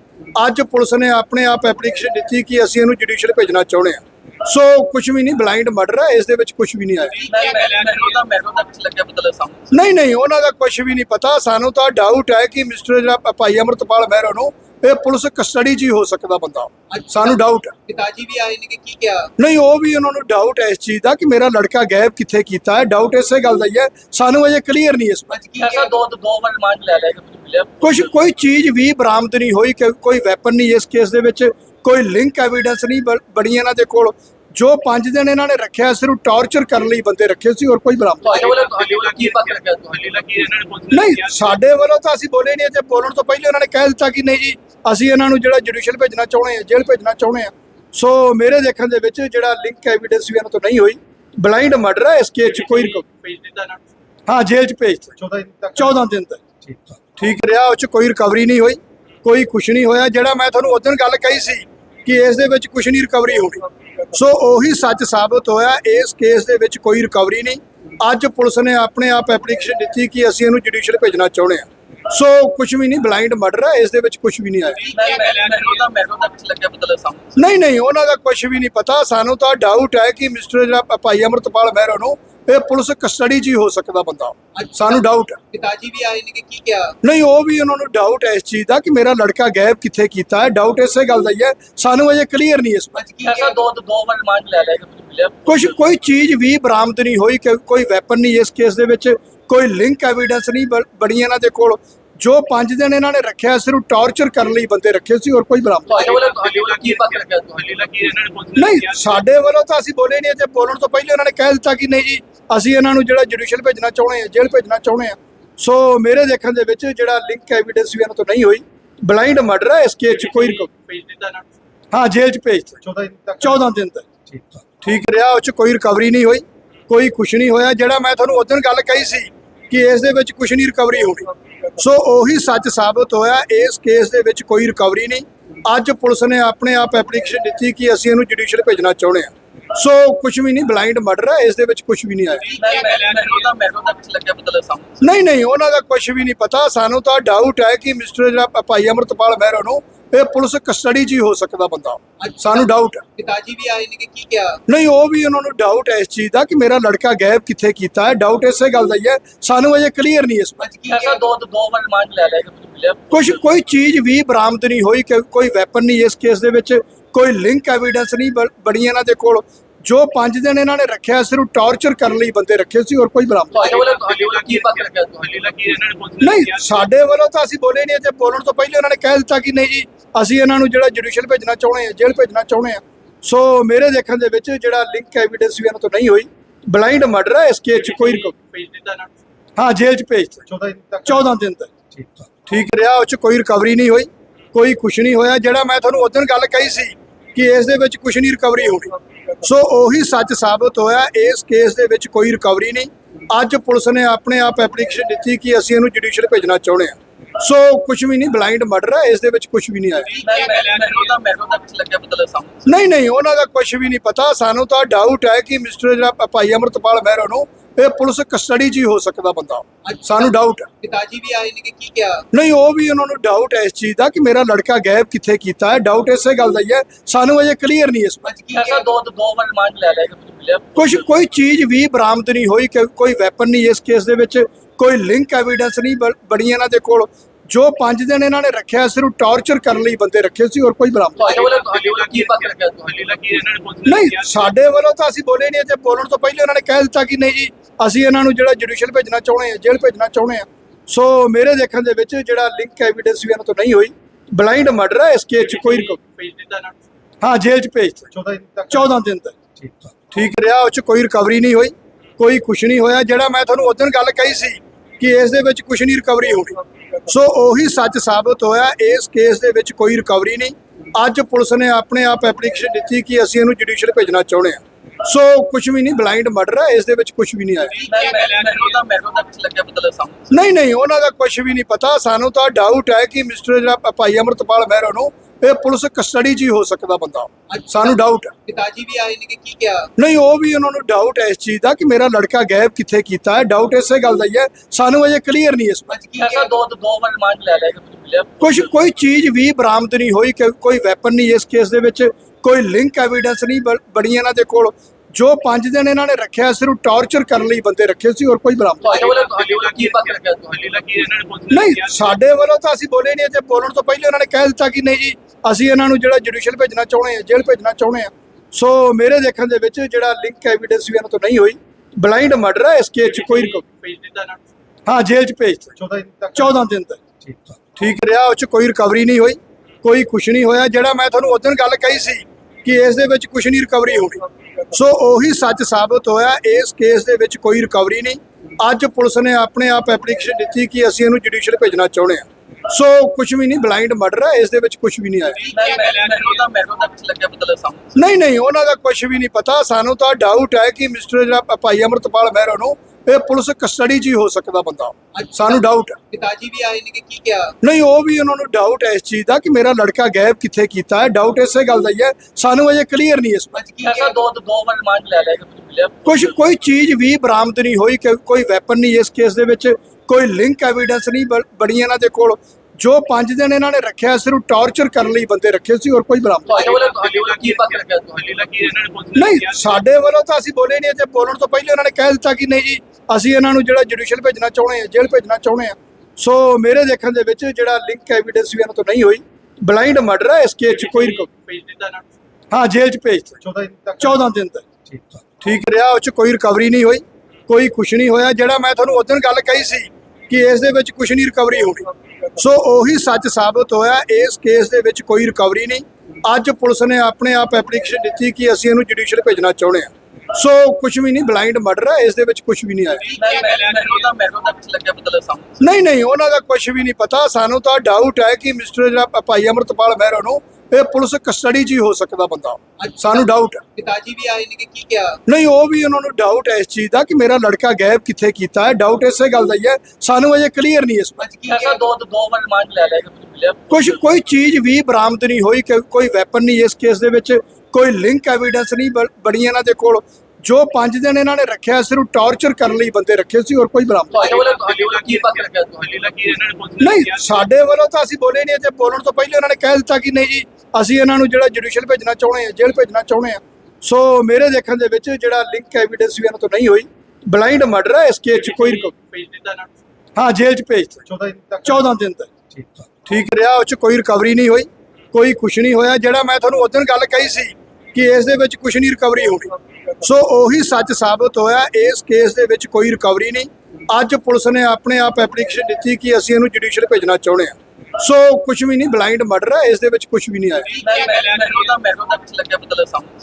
Speaker 1: ਅੱਜ ਪੁਲਿਸ ਨੇ ਆਪਣੇ ਆਪ ਐਪਲੀਕੇਸ਼ਨ ਦਿੱਤੀ ਕਿ ਅਸੀਂ ਇਹਨੂੰ ਜੁਡੀਸ਼ੀਅਲ ਭੇਜਣਾ ਚਾਹੁੰਦੇ ਹਾਂ। ਸੋ ਕੁਝ ਵੀ ਨਹੀਂ ਬਲਾਈਂਡ ਮਰਡਰ ਹੈ ਇਸ ਦੇ ਵਿੱਚ ਕੁਝ ਵੀ ਨਹੀਂ ਆਇਆ। ਨਹੀਂ ਨਹੀਂ ਉਹਨਾਂ ਦਾ ਕੁਝ ਵੀ ਨਹੀਂ ਪਤਾ। ਸਾਨੂੰ ਤਾਂ ਡਾਊਟ ਹੈ ਕਿ ਮਿਸਟਰ ਜਿਹੜਾ ਭਾਈ ਅਮਰਤਪਾਲ ਮਹਿਰੋ ਨੂੰ ਇਹ ਪੁਲਿਸ ਕਸਟਡੀ 'ਚ ਹੀ ਹੋ ਸਕਦਾ ਬੰਦਾ। ਸਾਨੂੰ ਡਾਊਟ ਹੈ।
Speaker 3: ਪਿਤਾਜੀ ਵੀ ਆਏ ਨੇ ਕਿ ਕੀ ਕਿਹਾ?
Speaker 1: ਨਹੀਂ ਉਹ ਵੀ ਉਹਨਾਂ ਨੂੰ ਡਾਊਟ ਹੈ ਇਸ ਚੀਜ਼ ਦਾ ਕਿ ਮੇਰਾ ਲੜਕਾ ਗਾਇਬ ਕਿੱਥੇ ਕੀਤਾ ਹੈ। ਡਾਊਟ ਇਸੇ ਗੱਲ ਦਾ ਹੀ ਹੈ। ਸਾਨੂੰ ਅਜੇ ਕਲੀਅਰ ਨਹੀਂ ਇਸ ਬਾਰੇ।
Speaker 2: ਐਸਾ ਦੋ ਦੋ ਵਾਰ ਰਿਮਾਂਡ ਲੈ ਲਿਆ ਕਿ ਕੁਝ ਮਿਲਿਆ।
Speaker 1: ਕੁਝ ਕੋਈ ਚੀਜ਼ ਵੀ ਬਰਾਮਦ ਨਹੀਂ ਹੋਈ ਕਿ ਕੋਈ ਵੈਪਨ ਨਹੀਂ ਇਸ ਕੇਸ ਦੇ ਵਿੱਚ। ਕੋਈ ਲਿੰਕ ਐਵੀਡੈਂਸ ਨਹੀਂ ਬ- ਬਣੀ ਇਹਨਾਂ ਦੇ ਕੋਲ। ਜੋ 5 ਦਿਨ ਇਹਨਾਂ ਨੇ ਰੱਖਿਆ ਸਿਰਫ ਟਾਰਚਰ ਕਰਨ ਲਈ ਬੰਦੇ ਰੱਖੇ ਸੀ ਹੋਰ ਕੋਈ ਬਰਾਮਦ
Speaker 2: ਤੁਹਾਡੇ ਵੱਲੋਂ ਤੁਹਾਡੇ ਵੱਲੋਂ ਕੀ ਪਤਾ ਲੱਗਿਆ ਤੁਹਾਡੇ ਲੱਗੀ ਇਹਨਾਂ ਨੇ ਪੁੱਛ
Speaker 1: ਨਹੀਂ ਸਾਡੇ ਵੱਲੋਂ ਤਾਂ ਅਸੀਂ ਬੋਲੇ ਨਹੀਂ ਤੇ ਬੋਲਣ ਤੋਂ ਪਹਿਲੇ ਉਹਨਾਂ ਨੇ ਕਹਿ ਦਿੱਤਾ ਕਿ ਨਹੀਂ ਜੀ ਅਸੀਂ ਇਹਨਾਂ ਨੂੰ ਜਿਹੜਾ ਜੁਡੀਸ਼ੀਅਲ ਭੇਜਣਾ ਚਾਹੁੰਦੇ ਆ ਜੇਲ੍ਹ ਭੇਜਣਾ ਚਾਹੁੰਦੇ ਆ ਸੋ ਮੇਰੇ ਦੇਖਣ ਦੇ ਵਿੱਚ ਜਿਹੜਾ ਲਿੰਕ ਐਵੀਡੈਂਸ ਵੀ ਇਹਨਾਂ ਤੋਂ ਨਹੀਂ ਹੋਈ ਬਲਾਈਂਡ ਮਰਡਰ ਹੈ ਇਸ ਕੇਸ 'ਚ ਕੋਈ
Speaker 2: ਭੇਜ ਦਿੱਤਾ ਇਹਨਾਂ ਨੂੰ?
Speaker 1: ਹਾਂ ਜੇਲ੍ਹ 'ਚ ਭੇਜ ਦਿੱਤਾ।
Speaker 4: 14 ਦਿਨ ਤੱਕ?
Speaker 1: 14 ਦਿਨ ਤੱਕ। ਠੀਕ। ਰਿਹਾ ਉਹ 'ਚ ਕੋਈ ਰਿਕਵਰੀ ਨਹੀਂ ਹੋਈ ਕੋਈ ਕੁਝ ਨਹੀਂ ਹੋਇਆ ਜਿਹੜਾ ਮੈਂ ਤੁਹਾਨੂੰ ਉਦੋਂ ਗੱਲ ਕਹੀ ਸੀ ਕਿ ਇਸ ਦੇ ਵਿੱਚ ਕੁਝ ਨਹੀਂ ਰਿਕਵਰੀ ਹੋਣੀ ਸੋ ਉਹੀ ਸੱਚ ਸਾਬਤ ਹੋਇਆ, ਇਸ ਕੇਸ ਦੇ ਵਿੱਚ ਕੋਈ ਰਿਕਵਰੀ ਨਹੀਂ। ਅੱਜ ਪੁਲਿਸ ਨੇ ਆਪਣੇ ਆਪ ਐਪਲੀਕੇਸ਼ਨ ਦਿੱਤੀ ਕਿ ਅਸੀਂ ਇਹਨੂੰ ਜੁਡੀਸ਼ੀਅਲ ਭੇਜਣਾ ਚਾਹੁੰਦੇ ਹਾਂ। ਸੋ ਕੁਝ ਵੀ ਨਹੀਂ ਬਲਾਈਂਡ ਮਰਡਰ ਹੈ ਇਸ ਦੇ ਵਿੱਚ ਕੁਝ ਵੀ ਨਹੀਂ ਆਇਆ। ਨਹੀਂ ਨਹੀਂ, ਉਹਨਾਂ ਦਾ ਕੁਝ ਵੀ ਨਹੀਂ ਪਤਾ। ਸਾਨੂੰ ਤਾਂ ਡਾਊਟ ਹੈ ਕਿ ਮਿਸਟਰ ਜਿਹੜਾ ਭਾਈ ਅਮਰਤਪਾਲ ਮਹਿਰੋ ਨੂੰ ਇਹ ਪੁਲਿਸ ਕਸਟਡੀ 'ਚ ਹੀ ਹੋ ਸਕਦਾ ਬੰਦਾ। ਸਾਨੂੰ ਡਾਊਟ ਹੈ।
Speaker 3: ਪਿਤਾਜੀ ਵੀ ਆਏ ਨੇ ਕਿ ਕੀ ਕਿਹਾ?
Speaker 1: ਨਹੀਂ ਉਹ ਵੀ ਉਹਨਾਂ ਨੂੰ ਡਾਊਟ ਹੈ ਇਸ ਚੀਜ਼ ਦਾ ਕਿ ਮੇਰਾ ਲੜਕਾ ਗਾਇਬ ਕਿੱਥੇ ਕੀਤਾ ਹੈ। ਡਾਊਟ ਇਸੇ ਗੱਲ ਦਾ ਹੀ ਹੈ। ਸਾਨੂੰ ਅਜੇ ਕਲੀਅਰ ਨਹੀਂ ਇਸ ਬਾਰੇ।
Speaker 2: ਐਸਾ
Speaker 3: ਕਿਹਾ?
Speaker 2: ਦੋ ਦੋ ਵਾਰ ਰਿਮਾਂਡ ਲੈ ਲਿਆ ਕਿ ਕੁਝ ਮਿਲਿਆ?
Speaker 1: ਕੁਝ ਕੋਈ ਚੀਜ਼ ਵੀ ਬਰਾਮਦ ਨਹੀਂ ਹੋਈ ਕਿ ਕੋਈ ਵੈਪਨ ਨਹੀਂ ਇਸ ਕੇਸ ਦੇ ਵਿੱਚ। ਕੋਈ ਲਿੰਕ ਐਵੀਡੈਂਸ ਨਹੀਂ ਬਣੀ ਇਹਨਾਂ ਦੇ ਕੋਲ। ਜੋ 5 ਦਿਨ ਇਹਨਾਂ ਨੇ ਰੱਖਿਆ ਸਿਰਫ ਟਾਰਚਰ ਕਰਨ ਲਈ ਬੰਦੇ ਰੱਖੇ ਸੀ ਹੋਰ ਕੋਈ ਬਰਾਮਦ
Speaker 2: ਤੁਹਾਡੇ ਵੱਲੋਂ ਤੁਹਾਡੇ ਵੱਲੋਂ ਕੀ ਪੱਕ ਰੱਖਿਆ ਤੁਹਾਡੇ ਲਈ ਕੀ ਇਹਨਾਂ ਨੇ ਪੁੱਛ
Speaker 1: ਨਹੀਂ ਸਾਡੇ ਵੱਲੋਂ ਤਾਂ ਅਸੀਂ ਬੋਲੇ ਨਹੀਂ ਤੇ ਬੋਲਣ ਤੋਂ ਪਹਿਲੇ ਉਹਨਾਂ ਨੇ ਕਹਿ ਦਿੱਤਾ ਕਿ ਨਹੀਂ ਜੀ ਅਸੀਂ ਇਹਨਾਂ ਨੂੰ ਜਿਹੜਾ ਜੁਡੀਸ਼ੀਅਲ ਭੇਜਣਾ ਚਾਹੁੰਦੇ ਆ ਜੇਲ੍ਹ ਭੇਜਣਾ ਚਾਹੁੰਦੇ ਆ ਸੋ ਮੇਰੇ ਦੇਖਣ ਦੇ ਵਿੱਚ ਜਿਹੜਾ ਲਿੰਕ ਐਵੀਡੈਂਸ ਵੀ ਇਹਨਾਂ ਤੋਂ ਨਹੀਂ ਹੋਈ ਬਲਾਈਂਡ ਮਰਡਰ ਹੈ ਇਸ ਕੇਸ 'ਚ ਕੋਈ ਰਿਕੋ-
Speaker 2: ਭੇਜ ਦਿੱਤਾ ਇਹਨਾਂ ਨੂੰ?
Speaker 1: ਹਾਂ ਜੇਲ੍ਹ 'ਚ ਭੇਜ ਦਿੱਤਾ।
Speaker 4: 14 ਦਿਨ ਤੱਕ?
Speaker 1: 14 ਦਿਨ ਤੱਕ। ਠੀਕ। ਰਿਹਾ ਉਹ 'ਚ ਕੋਈ ਰਿਕਵਰੀ ਨਹੀਂ ਹੋਈ ਕੋਈ ਕੁਝ ਨਹੀਂ ਹੋਇਆ। ਜਿਹੜਾ ਮੈਂ ਤੁਹਾਨੂੰ ਉਦੋਂ ਗੱਲ ਕਹੀ ਸੀ ਕਿ ਇਸ ਦੇ ਵਿੱਚ ਕੁਝ ਨਹੀਂ ਰਿਕਵਰੀ ਹੋਣੀ। ਸੋ ਉਹੀ ਸੱਚ ਸਾਬਤ ਹੋਇਆ ਇਸ ਕੇਸ ਦੇ ਵਿੱਚ ਕੋਈ ਰਿਕਵਰੀ ਨਹੀਂ। ਅੱਜ ਪੁਲਿਸ ਨੇ ਆਪਣੇ ਆਪ ਐਪਲੀਕੇਸ਼ਨ ਦਿੱਤੀ ਕਿ ਅਸੀਂ ਇਹਨੂੰ ਜੁਡੀਸ਼ੀਅਲ ਭੇਜਣਾ ਚਾਹੁੰਦੇ ਹਾਂ। ਸੋ ਕੁਝ ਵੀ ਨਹੀਂ ਬਲਾਈਂਡ ਮਰਡਰ ਹੈ ਇਸ ਦੇ ਵਿੱਚ ਕੁਝ ਵੀ ਨਹੀਂ ਆਇਆ। ਨਹੀਂ ਨਹੀਂ ਉਹਨਾਂ ਦਾ ਕੁਝ ਵੀ ਨਹੀਂ ਪਤਾ। ਸਾਨੂੰ ਤਾਂ ਡਾਊਟ ਹੈ ਕਿ ਮਿਸਟਰ ਜਿਹੜਾ ਭਾਈ ਅਮਰਤਪਾਲ ਮਹਿਰੋ ਨੂੰ ਇਹ ਪੁਲਿਸ ਕਸਟਡੀ 'ਚ ਹੀ ਸਕਦਾ ਬੰਦਾ। ਸਾਨੂੰ ਡਾਊਟ ਹੈ।
Speaker 3: ਪਿਤਾਜੀ ਵੀ ਆਏ ਨੇ ਕਿ ਕੀ ਕਿਹਾ?
Speaker 1: ਨਹੀਂ ਉਹ ਵੀ ਉਹਨਾਂ ਨੂੰ ਡਾਊਟ ਹੈ ਇਸ ਚੀਜ਼ ਦਾ ਕਿ ਮੇਰਾ ਲੜਕਾ ਗਾਇਬ ਕਿੱਥੇ ਕੀਤਾ ਹੈ। ਡਾਊਟ ਇਸੇ ਗੱਲ ਦਾ ਹੀ ਹੈ। ਸਾਨੂੰ ਅਜੇ ਕਲੀਅਰ ਨਹੀਂ ਇਸ
Speaker 3: ਕੀ
Speaker 2: ਐਸਾ ਦੋ ਦੋ ਵਾਰ ਰਿਮਾਂਡ ਲੈ ਲਿਆ ਕੁਝ
Speaker 1: ਕੋਈ ਚੀਜ਼ ਵੀ ਬਰਾਮਦ ਨਹੀਂ ਹੋਈ ਕੋਈ ਵੈਪਨ ਨਹੀਂ ਇਸ ਕੇਸ ਦੇ ਵਿੱਚ। ਕੋਈ ਲਿੰਕ ਐਵੀਡੈਂਸ ਨਹੀਂ ਬ- ਬਣੀ ਇਹਨਾਂ ਦੇ ਕੋਲ। ਜੋ 5 ਦਿਨ ਇਹਨਾਂ ਨੇ ਰੱਖਿਆ ਸਿਰਫ ਟਾਰਚਰ ਕਰਨ ਲਈ ਬੰਦੇ ਰੱਖੇ ਸੀ ਹੋਰ ਕੋਈ ਬਰਾਮਦ ਨਹੀਂ। ਸਾਡੇ ਵੱਲੋਂ ਤਾਂ ਅਸੀਂ ਬੋਲੇ ਨਹੀਂ ਤੇ ਬੋਲਣ ਤੋਂ ਪਹਿਲੇ ਉਹਨਾਂ ਨੇ ਕਹਿ ਦਿੱਤਾ ਕਿ ਨਹੀਂ ਜੀ ਅਸੀਂ ਇਹਨਾਂ ਨੂੰ ਜਿਹੜਾ ਜੁਡੀਸ਼ੀਅਲ ਭੇਜਣਾ ਚਾਹੁੰਦੇ ਆ ਜੇਲ੍ਹ ਭੇਜਣਾ ਚਾਹੁੰਦੇ ਆ ਸੋ ਮੇਰੇ ਦੇਖਣ ਦੇ ਵਿੱਚ ਜਿਹੜਾ ਲਿੰਕ ਐਵੀਡੈਂਸ ਵੀ ਇਹਨਾਂ ਤੋਂ ਨਹੀਂ ਹੋਈ ਬਲਾਈਂਡ ਮਰਡਰ ਹੈ ਇਸ ਕੇਸ 'ਚ ਕੋਈ ਹਾਂ ਜੇਲ੍ਹ 'ਚ ਭੇਜ ਦਿੱਤਾ।
Speaker 4: 14 ਦਿਨ ਤੱਕ?
Speaker 1: 14 ਦਿਨ ਤੱਕ। ਠੀਕ। ਰਿਹਾ ਉਹ 'ਚ ਕੋਈ ਰਿਕਵਰੀ ਨਹੀਂ ਹੋਈ ਕੋਈ ਕੁਝ ਨਹੀਂ ਹੋਇਆ। ਜਿਹੜਾ ਮੈਂ ਤੁਹਾਨੂੰ ਉਦੋਂ ਗੱਲ ਕਹੀ ਸੀ ਕਿ ਇਸ ਦੇ ਵਿੱਚ ਕੁਝ ਨਹੀਂ ਰਿਕਵਰੀ ਹੋਣੀ ਸੋ ਉਹੀ ਸੱਚ ਸਾਬਤ ਹੋਇਆ, ਇਸ ਕੇਸ ਦੇ ਵਿੱਚ ਕੋਈ ਰਿਕਵਰੀ ਨਹੀਂ। ਅੱਜ ਪੁਲਿਸ ਨੇ ਆਪਣੇ ਆਪ ਐਪਲੀਕੇਸ਼ਨ ਦਿੱਤੀ ਕਿ ਅਸੀਂ ਇਹਨੂੰ ਜੁਡੀਸ਼ੀਅਲ ਭੇਜਣਾ ਚਾਹੁੰਦੇ ਹਾਂ। ਸੋ ਕੁਝ ਵੀ ਨਹੀਂ ਬਲਾਈਂਡ ਮਰਡਰ ਹੈ ਇਸ ਦੇ ਵਿੱਚ ਕੁਝ ਵੀ ਨਹੀਂ ਆਇਆ। ਨਹੀਂ ਨਹੀਂ, ਉਹਨਾਂ ਦਾ ਕੁਝ ਵੀ ਨਹੀਂ ਪਤਾ। ਸਾਨੂੰ ਤਾਂ ਡਾਊਟ ਹੈ ਕਿ ਮਿਸਟਰ ਜਿਹੜਾ ਭਾਈ ਅਮਰਤਪਾਲ ਮਹਿਰੋ ਨੂੰ ਇਹ ਪੁਲਿਸ ਕਸਟਡੀ 'ਚ ਹੀ ਹੋ ਸਕਦਾ ਬੰਦਾ। ਸਾਨੂੰ ਡਾਊਟ ਹੈ।
Speaker 3: ਪਿਤਾਜੀ ਵੀ ਆਏ ਨੇ ਕਿ ਕੀ ਕਿਹਾ?
Speaker 1: ਨਹੀਂ ਉਹ ਵੀ ਉਹਨਾਂ ਨੂੰ ਡਾਊਟ ਹੈ ਇਸ ਚੀਜ਼ ਦਾ ਕਿ ਮੇਰਾ ਲੜਕਾ ਗਾਇਬ ਕਿੱਥੇ ਕੀਤਾ ਹੈ। ਡਾਊਟ ਇਸੇ ਗੱਲ ਦਾ ਹੀ ਹੈ। ਸਾਨੂੰ ਅਜੇ ਕਲੀਅਰ ਨਹੀਂ ਇਸ
Speaker 3: ਕੀ
Speaker 2: ਐਸਾ
Speaker 3: ਕਿਹਾ
Speaker 2: ਦੋ ਦੋ ਵਾਰ ਰਿਮਾਂਡ ਲੈ ਲਿਆ ਕਿ ਕੁਝ ਮਿਲਿਆ।
Speaker 1: ਕੁਝ ਕੋਈ ਚੀਜ਼ ਵੀ ਬਰਾਮਦ ਨਹੀਂ ਹੋਈ ਕਿ ਕੋਈ ਵੈਪਨ ਨਹੀਂ ਇਸ ਕੇਸ ਦੇ ਵਿੱਚ। ਕੋਈ ਲਿੰਕ ਐਵੀਡੈਂਸ ਨਹੀਂ ਬਣੀ ਇਹਨਾਂ ਦੇ ਕੋਲ। ਜੋ 5 ਦਿਨ ਇਹਨਾਂ ਨੇ ਰੱਖਿਆ ਸਿਰਫ ਟਾਰਚਰ ਕਰਨ ਲਈ ਬੰਦੇ ਰੱਖੇ ਸੀ ਹੋਰ ਕੋਈ ਬਰਾਮਦ
Speaker 2: ਤੁਹਾਡੇ ਵੱਲੋਂ ਤੁਹਾਡੇ ਵੱਲੋਂ ਕੀ ਪੱਕ ਰੱਖਿਆ? ਤੁਹਾਡੇ ਲਈ ਕੀ ਇਹਨਾਂ ਨੇ ਪੁੱਛ
Speaker 1: ਨਹੀਂ ਸਾਡੇ ਵੱਲੋਂ ਤਾਂ ਅਸੀਂ ਬੋਲੇ ਨਹੀਂ ਤੇ ਬੋਲਣ ਤੋਂ ਪਹਿਲੇ ਉਹਨਾਂ ਨੇ ਕਹਿ ਦਿੱਤਾ ਕਿ ਨਹੀਂ ਜੀ ਅਸੀਂ ਇਹਨਾਂ ਨੂੰ ਜਿਹੜਾ ਜੁਡੀਸ਼ੀਅਲ ਭੇਜਣਾ ਚਾਹੁੰਦੇ ਆ ਜੇਲ੍ਹ ਭੇਜਣਾ ਚਾਹੁੰਦੇ ਆ ਸੋ ਮੇਰੇ ਦੇਖਣ ਦੇ ਵਿੱਚ ਜਿਹੜਾ ਲਿੰਕ ਐਵੀਡੈਂਸ ਵੀ ਇਹਨਾਂ ਤੋਂ ਨਹੀਂ ਹੋਈ ਬਲਾਈਂਡ ਮਰਡਰ ਹੈ ਇਸ ਕੇਸ 'ਚ ਕੋਈ
Speaker 2: ਭੇਜ ਦਿੱਤਾ ਇਹਨਾਂ ਨੂੰ।
Speaker 1: ਹਾਂ ਜੇਲ੍ਹ 'ਚ ਭੇਜ ਦਿੱਤਾ।
Speaker 4: 14 ਦਿਨ ਤੱਕ।
Speaker 1: 14 ਦਿਨ ਤੱਕ। ਠੀਕ। ਰਿਹਾ ਉਹ 'ਚ ਕੋਈ ਰਿਕਵਰੀ ਨਹੀਂ ਹੋਈ ਕੋਈ ਕੁਝ ਨਹੀਂ ਹੋਇਆ। ਜਿਹੜਾ ਮੈਂ ਤੁਹਾਨੂੰ ਉਦੋਂ ਗੱਲ ਕਹੀ ਸੀ ਕਿ ਇਸ ਦੇ ਵਿੱਚ ਕੁਝ ਨਹੀਂ ਰਿਕਵਰੀ ਹੋਣੀ। ਸੋ ਉਹੀ ਸੱਚ ਸਾਬਤ ਹੋਇਆ ਇਸ ਕੇਸ ਦੇ ਵਿੱਚ ਕੋਈ ਰਿਕਵਰੀ ਨਹੀਂ। ਅੱਜ ਪੁਲਿਸ ਨੇ ਆਪਣੇ ਆਪ ਐਪਲੀਕੇਸ਼ਨ ਦਿੱਤੀ ਕਿ ਅਸੀਂ ਇਹਨੂੰ ਜੁਡੀਸ਼ੀਅਲ ਭੇਜਣਾ ਚਾਹੁੰਦੇ ਹਾਂ। ਸੋ ਕੁਝ ਵੀ ਨਹੀਂ ਬਲਾਈਂਡ ਮਰਡਰ ਹੈ ਇਸ ਦੇ ਵਿੱਚ ਕੁਝ ਵੀ ਨਹੀਂ ਆਇਆ। ਨਹੀਂ ਨਹੀਂ ਉਹਨਾਂ ਦਾ ਕੁਝ ਵੀ ਨਹੀਂ ਪਤਾ। ਸਾਨੂੰ ਤਾਂ ਡਾਊਟ ਹੈ ਕਿ ਮਿਸਟਰ ਜਿਹੜਾ ਭਾਈ ਅਮਰਤਪਾਲ ਮਹਿਰੋ ਨੂੰ ਇਹ ਪੁਲਿਸ ਕਸਟਡੀ 'ਚ ਹੀ ਹੋ ਸਕਦਾ ਬੰਦਾ। ਸਾਨੂੰ ਡਾਊਟ ਹੈ।
Speaker 3: ਪਿਤਾਜੀ ਵੀ ਆਏ ਨੇ ਕਿ ਕੀ ਕਿਹਾ?
Speaker 1: ਨਹੀਂ ਉਹ ਵੀ ਉਹਨਾਂ ਨੂੰ ਡਾਊਟ ਹੈ ਇਸ ਚੀਜ਼ ਦਾ ਕਿ ਮੇਰਾ ਲੜਕਾ ਗਾਇਬ ਕਿੱਥੇ ਕੀਤਾ ਹੈ। ਡਾਊਟ ਇਸੇ ਗੱਲ ਦਾ ਹੀ ਹੈ। ਸਾਨੂੰ ਅਜੇ ਕਲੀਅਰ ਨਹੀਂ ਇਸ
Speaker 3: ਕੀ
Speaker 2: ਐਸਾ ਦੋ ਦੋ ਵਾਰ ਰਿਮਾਂਡ ਲੈ ਲਿਆ ਕਿ ਕੁਝ ਮਿਲਿਆ।
Speaker 1: ਕੁਝ ਕੋਈ ਚੀਜ਼ ਵੀ ਬਰਾਮਦ ਨਹੀਂ ਹੋਈ ਕਿ ਕੋਈ ਵੈਪਨ ਨਹੀਂ ਇਸ ਕੇਸ ਦੇ ਵਿੱਚ। ਕੋਈ ਲਿੰਕ ਐਵੀਡੈਂਸ ਨਹੀਂ ਬ- ਬਣੀ ਇਹਨਾਂ ਦੇ ਕੋਲ। ਜੋ 5 ਦਿਨ ਇਹਨਾਂ ਨੇ ਰੱਖਿਆ ਸਿਰਫ ਟਾਰਚਰ ਕਰਨ ਲਈ ਬੰਦੇ ਰੱਖੇ ਸੀ ਹੋਰ ਕੋਈ ਬਰਾਮਦ ਨਹੀਂ। ਸਾਡੇ ਵੱਲੋਂ ਤਾਂ ਅਸੀਂ ਬੋਲੇ ਨਹੀਂ ਤੇ ਬੋਲਣ ਤੋਂ ਪਹਿਲੇ ਉਹਨਾਂ ਨੇ ਕਹਿ ਦਿੱਤਾ ਕਿ ਨਹੀਂ ਜੀ ਅਸੀਂ ਇਹਨਾਂ ਨੂੰ ਜਿਹੜਾ ਜੁਡੀਸ਼ੀਅਲ ਭੇਜਣਾ ਚਾਹੁੰਦੇ ਆ ਜੇਲ੍ਹ ਭੇਜਣਾ ਚਾਹੁੰਦੇ ਆ ਸੋ ਮੇਰੇ ਦੇਖਣ ਦੇ ਵਿੱਚ ਜਿਹੜਾ ਲਿੰਕ ਐਵੀਡੈਂਸ ਵੀ ਇਹਨਾਂ ਤੋਂ ਨਹੀਂ ਹੋਈ ਬਲਾਈਂਡ ਮਰਡਰ ਹੈ ਇਸ ਕੇਸ 'ਚ ਕੋਈ ਰਿਕੋ-
Speaker 2: ਭੇਜ ਦਿੱਤਾ ਇਹਨਾਂ ਨੂੰ?
Speaker 1: ਹਾਂ ਜੇਲ੍ਹ 'ਚ ਭੇਜ ਦਿੱਤਾ।
Speaker 4: 14 ਦਿਨ ਤੱਕ।
Speaker 1: 14 ਦਿਨ ਤੱਕ। ਠੀਕ। ਰਿਹਾ ਉਹ 'ਚ ਕੋਈ ਰਿਕਵਰੀ ਨਹੀਂ ਹੋਈ ਕੋਈ ਕੁਝ ਨਹੀਂ ਹੋਇਆ ਜਿਹੜਾ ਮੈਂ ਤੁਹਾਨੂੰ ਉਦੋਂ ਗੱਲ ਕਹੀ ਸੀ ਕਿ ਇਸ ਦੇ ਵਿੱਚ ਕੁਝ ਨਹੀਂ ਰਿਕਵਰੀ ਹੋਣੀ। ਸੋ ਉਹੀ ਸੱਚ ਸਾਬਤ ਹੋਇਆ, ਇਸ ਕੇਸ ਦੇ ਵਿੱਚ ਕੋਈ ਰਿਕਵਰੀ ਨਹੀਂ। ਅੱਜ ਪੁਲਿਸ ਨੇ ਆਪਣੇ ਆਪ ਐਪਲੀਕੇਸ਼ਨ ਦਿੱਤੀ ਕਿ ਅਸੀਂ ਇਹਨੂੰ ਜੁਡੀਸ਼ੀਅਲ ਭੇਜਣਾ ਚਾਹੁੰਦੇ ਹਾਂ। ਸੋ ਕੁਝ ਵੀ ਨਹੀਂ ਬਲਾਈਂਡ ਮਰਡਰ ਹੈ, ਇਸ ਦੇ ਵਿੱਚ ਕੁਝ ਵੀ ਨਹੀਂ ਆਇਆ। ਨਹੀਂ ਨਹੀਂ, ਉਹਨਾਂ ਦਾ ਕੁਝ ਵੀ ਨਹੀਂ ਪਤਾ। ਸਾਨੂੰ ਤਾਂ ਡਾਊਟ ਹੈ ਕਿ ਮਿਸਟਰ ਜਿਹੜਾ ਭਾਈ ਅਮਰਤਪਾਲ ਮਹਿਰੋ ਨੂੰ ਇਹ ਪੁਲਿਸ ਕਸਟਡੀ 'ਚ ਹੀ ਹੋ ਸਕਦਾ ਬੰਦਾ। ਸਾਨੂੰ ਡਾਊਟ ਹੈ।
Speaker 3: ਪਿਤਾਜੀ ਵੀ ਆਏ ਨੇ ਕਿ ਕੀ ਕਿਹਾ?
Speaker 1: ਨਹੀਂ ਉਹ ਵੀ ਉਹਨਾਂ ਨੂੰ ਡਾਊਟ ਹੈ ਇਸ ਚੀਜ਼ ਦਾ ਕਿ ਮੇਰਾ ਲੜਕਾ ਗਾਇਬ ਕਿੱਥੇ ਕੀਤਾ ਹੈ। ਡਾਊਟ ਇਸੇ ਗੱਲ ਦਾ ਹੀ ਹੈ। ਸਾਨੂੰ ਅਜੇ ਕਲੀਅਰ ਨਹੀਂ ਇਸ
Speaker 3: ਅੱਜ ਕੀ
Speaker 2: ਐਸਾ
Speaker 3: ਕਿਹਾ
Speaker 2: ਦੋ ਦੋ ਵਾਰ ਰਿਮਾਂਡ ਲੈ ਕਿ ਕੁਝ ਮਿਲਿਆ।
Speaker 1: ਕੁਝ ਕੋਈ ਚੀਜ਼ ਵੀ ਬਰਾਮਦ ਨਹੀਂ ਹੋਈ ਕਿ ਕੋਈ ਵੈਪਨ ਨਹੀਂ ਇਸ ਕੇਸ ਦੇ ਵਿੱਚ। ਕੋਈ ਲਿੰਕ ਐਵੀਡੈਂਸ ਨਹੀਂ ਬਣੀ ਇਹਨਾਂ ਦੇ ਕੋਲ। ਜੋ 5 ਦਿਨ ਇਹਨਾਂ ਨੇ ਰੱਖਿਆ ਸਿਰਫ ਟਾਰਚਰ ਕਰਨ ਲਈ ਬੰਦੇ ਰੱਖੇ ਸੀ ਹੋਰ ਕੋਈ ਬਰਾਮਦ
Speaker 2: ਤੁਹਾਡੇ ਵੱਲੋਂ ਤੁਹਾਡੇ ਵੱਲੋਂ ਕੀ ਪੱਕ ਰੱਖਿਆ? ਤੁਹਾਡੇ ਲਈ ਕੀ ਇਹਨਾਂ ਨੇ ਪੁੱਛ
Speaker 1: ਨਹੀਂ ਸਾਡੇ ਵੱਲੋਂ ਤਾਂ ਅਸੀਂ ਬੋਲੇ ਨਹੀਂ ਤੇ ਬੋਲਣ ਤੋਂ ਪਹਿਲੇ ਉਹਨਾਂ ਨੇ ਕਹਿ ਦਿੱਤਾ ਕਿ ਨਹੀਂ ਜੀ ਅਸੀਂ ਇਹਨਾਂ ਨੂੰ ਜਿਹੜਾ ਜੁਡੀਸ਼ੀਅਲ ਭੇਜਣਾ ਚਾਹੁੰਦੇ ਆ ਜੇਲ੍ਹ ਭੇਜਣਾ ਚਾਹੁੰਦੇ ਆ ਸੋ ਮੇਰੇ ਦੇਖਣ ਦੇ ਵਿੱਚ ਜਿਹੜਾ ਲਿੰਕ ਐਵੀਡੈਂਸ ਵੀ ਇਹਨਾਂ ਤੋਂ ਨਹੀਂ ਹੋਈ ਬਲਾਈਂਡ ਮਰਡਰ ਹੈ ਇਸ ਕੇਸ 'ਚ ਕੋਈ ਰਿਕੋ-
Speaker 2: ਭੇਜ ਦਿੱਤਾ ਇਹਨਾਂ ਨੂੰ?
Speaker 1: ਹਾਂ ਜੇਲ੍ਹ 'ਚ ਭੇਜ ਦਿੱਤਾ।
Speaker 4: 14 ਦਿਨ ਤੱਕ?
Speaker 1: 14 ਦਿਨ ਤੱਕ। ਠੀਕ। ਰਿਹਾ ਉਹ 'ਚ ਕੋਈ ਰਿਕਵਰੀ ਨਹੀਂ ਹੋਈ ਕੋਈ ਕੁਝ ਨਹੀਂ ਹੋਇਆ। ਜਿਹੜਾ ਮੈਂ ਤੁਹਾਨੂੰ ਉਦੋਂ ਗੱਲ ਕਹੀ ਸੀ ਕਿ ਇਸ ਦੇ ਵਿੱਚ ਕੁਝ ਨਹੀਂ ਰਿਕਵਰੀ ਹੋਣੀ ਸੋ ਉਹੀ ਸੱਚ ਸਾਬਤ ਹੋਇਆ ਇਸ ਕੇਸ ਦੇ ਵਿੱਚ ਕੋਈ ਰਿਕਵਰੀ ਨਹੀਂ। ਅੱਜ ਪੁਲਿਸ ਨੇ ਆਪਣੇ ਆਪ ਐਪਲੀਕੇਸ਼ਨ ਦਿੱਤੀ ਕਿ ਅਸੀਂ ਇਹਨੂੰ ਜੁਡੀਸ਼ੀਅਲ ਭੇਜਣਾ ਚਾਹੁੰਦੇ ਹਾਂ। ਸੋ ਕੁਝ ਵੀ ਨਹੀਂ ਬਲਾਈਂਡ ਮਰਡਰ ਹੈ ਇਸ ਦੇ ਵਿੱਚ ਕੁਝ ਵੀ ਨਹੀਂ ਆਇਆ।
Speaker 2: ਪਤਾ
Speaker 1: ਨਹੀਂ ਨਹੀਂ ਉਹਨਾਂ ਦਾ ਕੁਝ ਵੀ ਨਹੀਂ ਪਤਾ। ਸਾਨੂੰ ਤਾਂ ਡਾਊਟ ਹੈ ਕਿ ਮਿਸਟਰ ਜਿਹੜਾ ਭਾਈ ਅਮਰਤਪਾਲ ਮਹਿਰੋ ਨੂੰ ਇਹ ਪੁਲਿਸ ਕਸਟਡੀ 'ਚ ਹੀ ਹੋ ਸਕਦਾ ਬੰਦਾ। ਸਾਨੂੰ ਡਾਊਟ ਹੈ।
Speaker 3: ਪਿਤਾਜੀ ਵੀ ਆਏ ਨੇ ਕਿ ਕੀ ਕਿਹਾ?
Speaker 1: ਨਹੀਂ ਉਹ ਵੀ ਉਹਨਾਂ ਨੂੰ ਡਾਊਟ ਹੈ ਇਸ ਚੀਜ਼ ਦਾ ਕਿ ਮੇਰਾ ਲੜਕਾ ਗਾਇਬ ਕਿੱਥੇ ਕੀਤਾ ਹੈ। ਡਾਊਟ ਇਸੇ ਗੱਲ ਦਾ ਹੀ ਹੈ। ਸਾਨੂੰ ਅਜੇ ਕਲੀਅਰ ਨਹੀਂ ਇਸ
Speaker 3: ਕੀ
Speaker 2: ਐਸਾ ਦੋ ਦੋ ਵਾਰ ਰਿਮਾਂਡ ਲੈ ਲਿਆ
Speaker 1: ਕੁਝ ਕੋਈ ਚੀਜ਼ ਵੀ ਬਰਾਮਦ ਨਹੀਂ ਹੋਈ ਕੋਈ ਵੈਪਨ ਨਹੀਂ ਇਸ ਕੇਸ ਦੇ ਵਿੱਚ। ਕੋਈ ਲਿੰਕ ਐਵੀਡੈਂਸ ਨਹੀਂ ਬਣੀ ਇਹਨਾਂ ਦੇ ਕੋਲ। ਜੋ 5 ਦਿਨ ਇਹਨਾਂ ਨੇ ਰੱਖਿਆ ਸਿਰਫ ਟਾਰਚਰ ਕਰਨ ਲਈ ਬੰਦੇ ਰੱਖੇ ਸੀ ਔਰ ਕੋਈ ਬਰਾਮਦ
Speaker 2: ਤੁਹਾਡੇ ਵੱਲੋਂ ਤੁਹਾਡੇ ਵੱਲੋਂ ਕੀ ਪਤਾ ਲੱਗਾ ਤੁਹਾਡੇ ਲੱਗੀ ਇਹਨਾਂ ਨੇ ਪੁੱਛ
Speaker 1: ਨਹੀਂ ਸਾਡੇ ਵੱਲੋਂ ਤਾਂ ਅਸੀਂ ਬੋਲੇ ਨਹੀਂ ਤੇ ਬੋਲਣ ਤੋਂ ਪਹਿਲੇ ਉਹਨਾਂ ਨੇ ਕਹਿ ਦਿੱਤਾ ਕਿ ਨਹੀਂ ਜੀ ਅਸੀਂ ਇਹਨਾਂ ਨੂੰ ਜਿਹੜਾ ਜੁਡੀਸ਼ੀਅਲ ਭੇਜਣਾ ਚਾਹੁੰਦੇ ਹਾਂ ਜੇਲ੍ਹ ਭੇਜਣਾ ਚਾਹੁੰਦੇ ਹਾਂ। ਸੋ ਮੇਰੇ ਦੇਖਣ ਦੇ ਵਿੱਚ ਜਿਹੜਾ ਲਿੰਕ ਐਵੀਡੈਂਸ ਵੀ ਇਹਨਾਂ ਤੋਂ ਨਹੀਂ ਹੋਈ ਬਲਾਈਂਡ ਮਰਡਰ ਹੈ ਇਸ ਕੇਸ 'ਚ ਕੋਈ ਰਿਕਵ-
Speaker 2: ਭੇਜ ਦਿੱਤਾ ਨਾ?
Speaker 1: ਹਾਂ ਜੇਲ੍ਹ 'ਚ ਭੇਜ ਦਿੱਤਾ।
Speaker 4: 14 ਦਿਨ ਤੱਕ।
Speaker 1: 14 ਦਿਨ ਤੱਕ। ਠੀਕ। ਰਿਹਾ ਉਹ 'ਚ ਕੋਈ ਰਿਕਵਰੀ ਨਹੀਂ ਹੋਈ ਕੋਈ ਕੁਝ ਨਹੀਂ ਹੋਇਆ। ਜਿਹੜਾ ਮੈਂ ਤੁਹਾਨੂੰ ਉਦੋਂ ਗੱਲ ਕਹੀ ਸੀ ਕਿ ਦੇ ਵਿੱਚ ਕੁਝ ਨਹੀਂ ਰਿਕਵਰੀ ਹੋਣੀ। ਸੋ ਉਹੀ ਸੱਚ ਸਾਬਤ ਹੋਇਆ, ਇਸ ਕੇਸ ਦੇ ਵਿੱਚ ਕੋਈ ਰਿਕਵਰੀ ਨਹੀਂ। ਅੱਜ ਪੁਲਿਸ ਨੇ ਆਪਣੇ ਆਪ ਐਪਲੀਕੇਸ਼ਨ ਦਿੱਤੀ ਕਿ ਅਸੀਂ ਇਹਨੂੰ ਜੁਡੀਸ਼ੀਅਲ ਭੇਜਣਾ ਚਾਹੁੰਦੇ ਹਾਂ। ਸੋ ਕੁਝ ਵੀ ਨਹੀਂ ਬਲਾਈਂਡ ਮਰਡਰ ਹੈ, ਇਸ ਦੇ ਵਿੱਚ ਕੁਝ ਵੀ ਨਹੀਂ ਆਇਆ।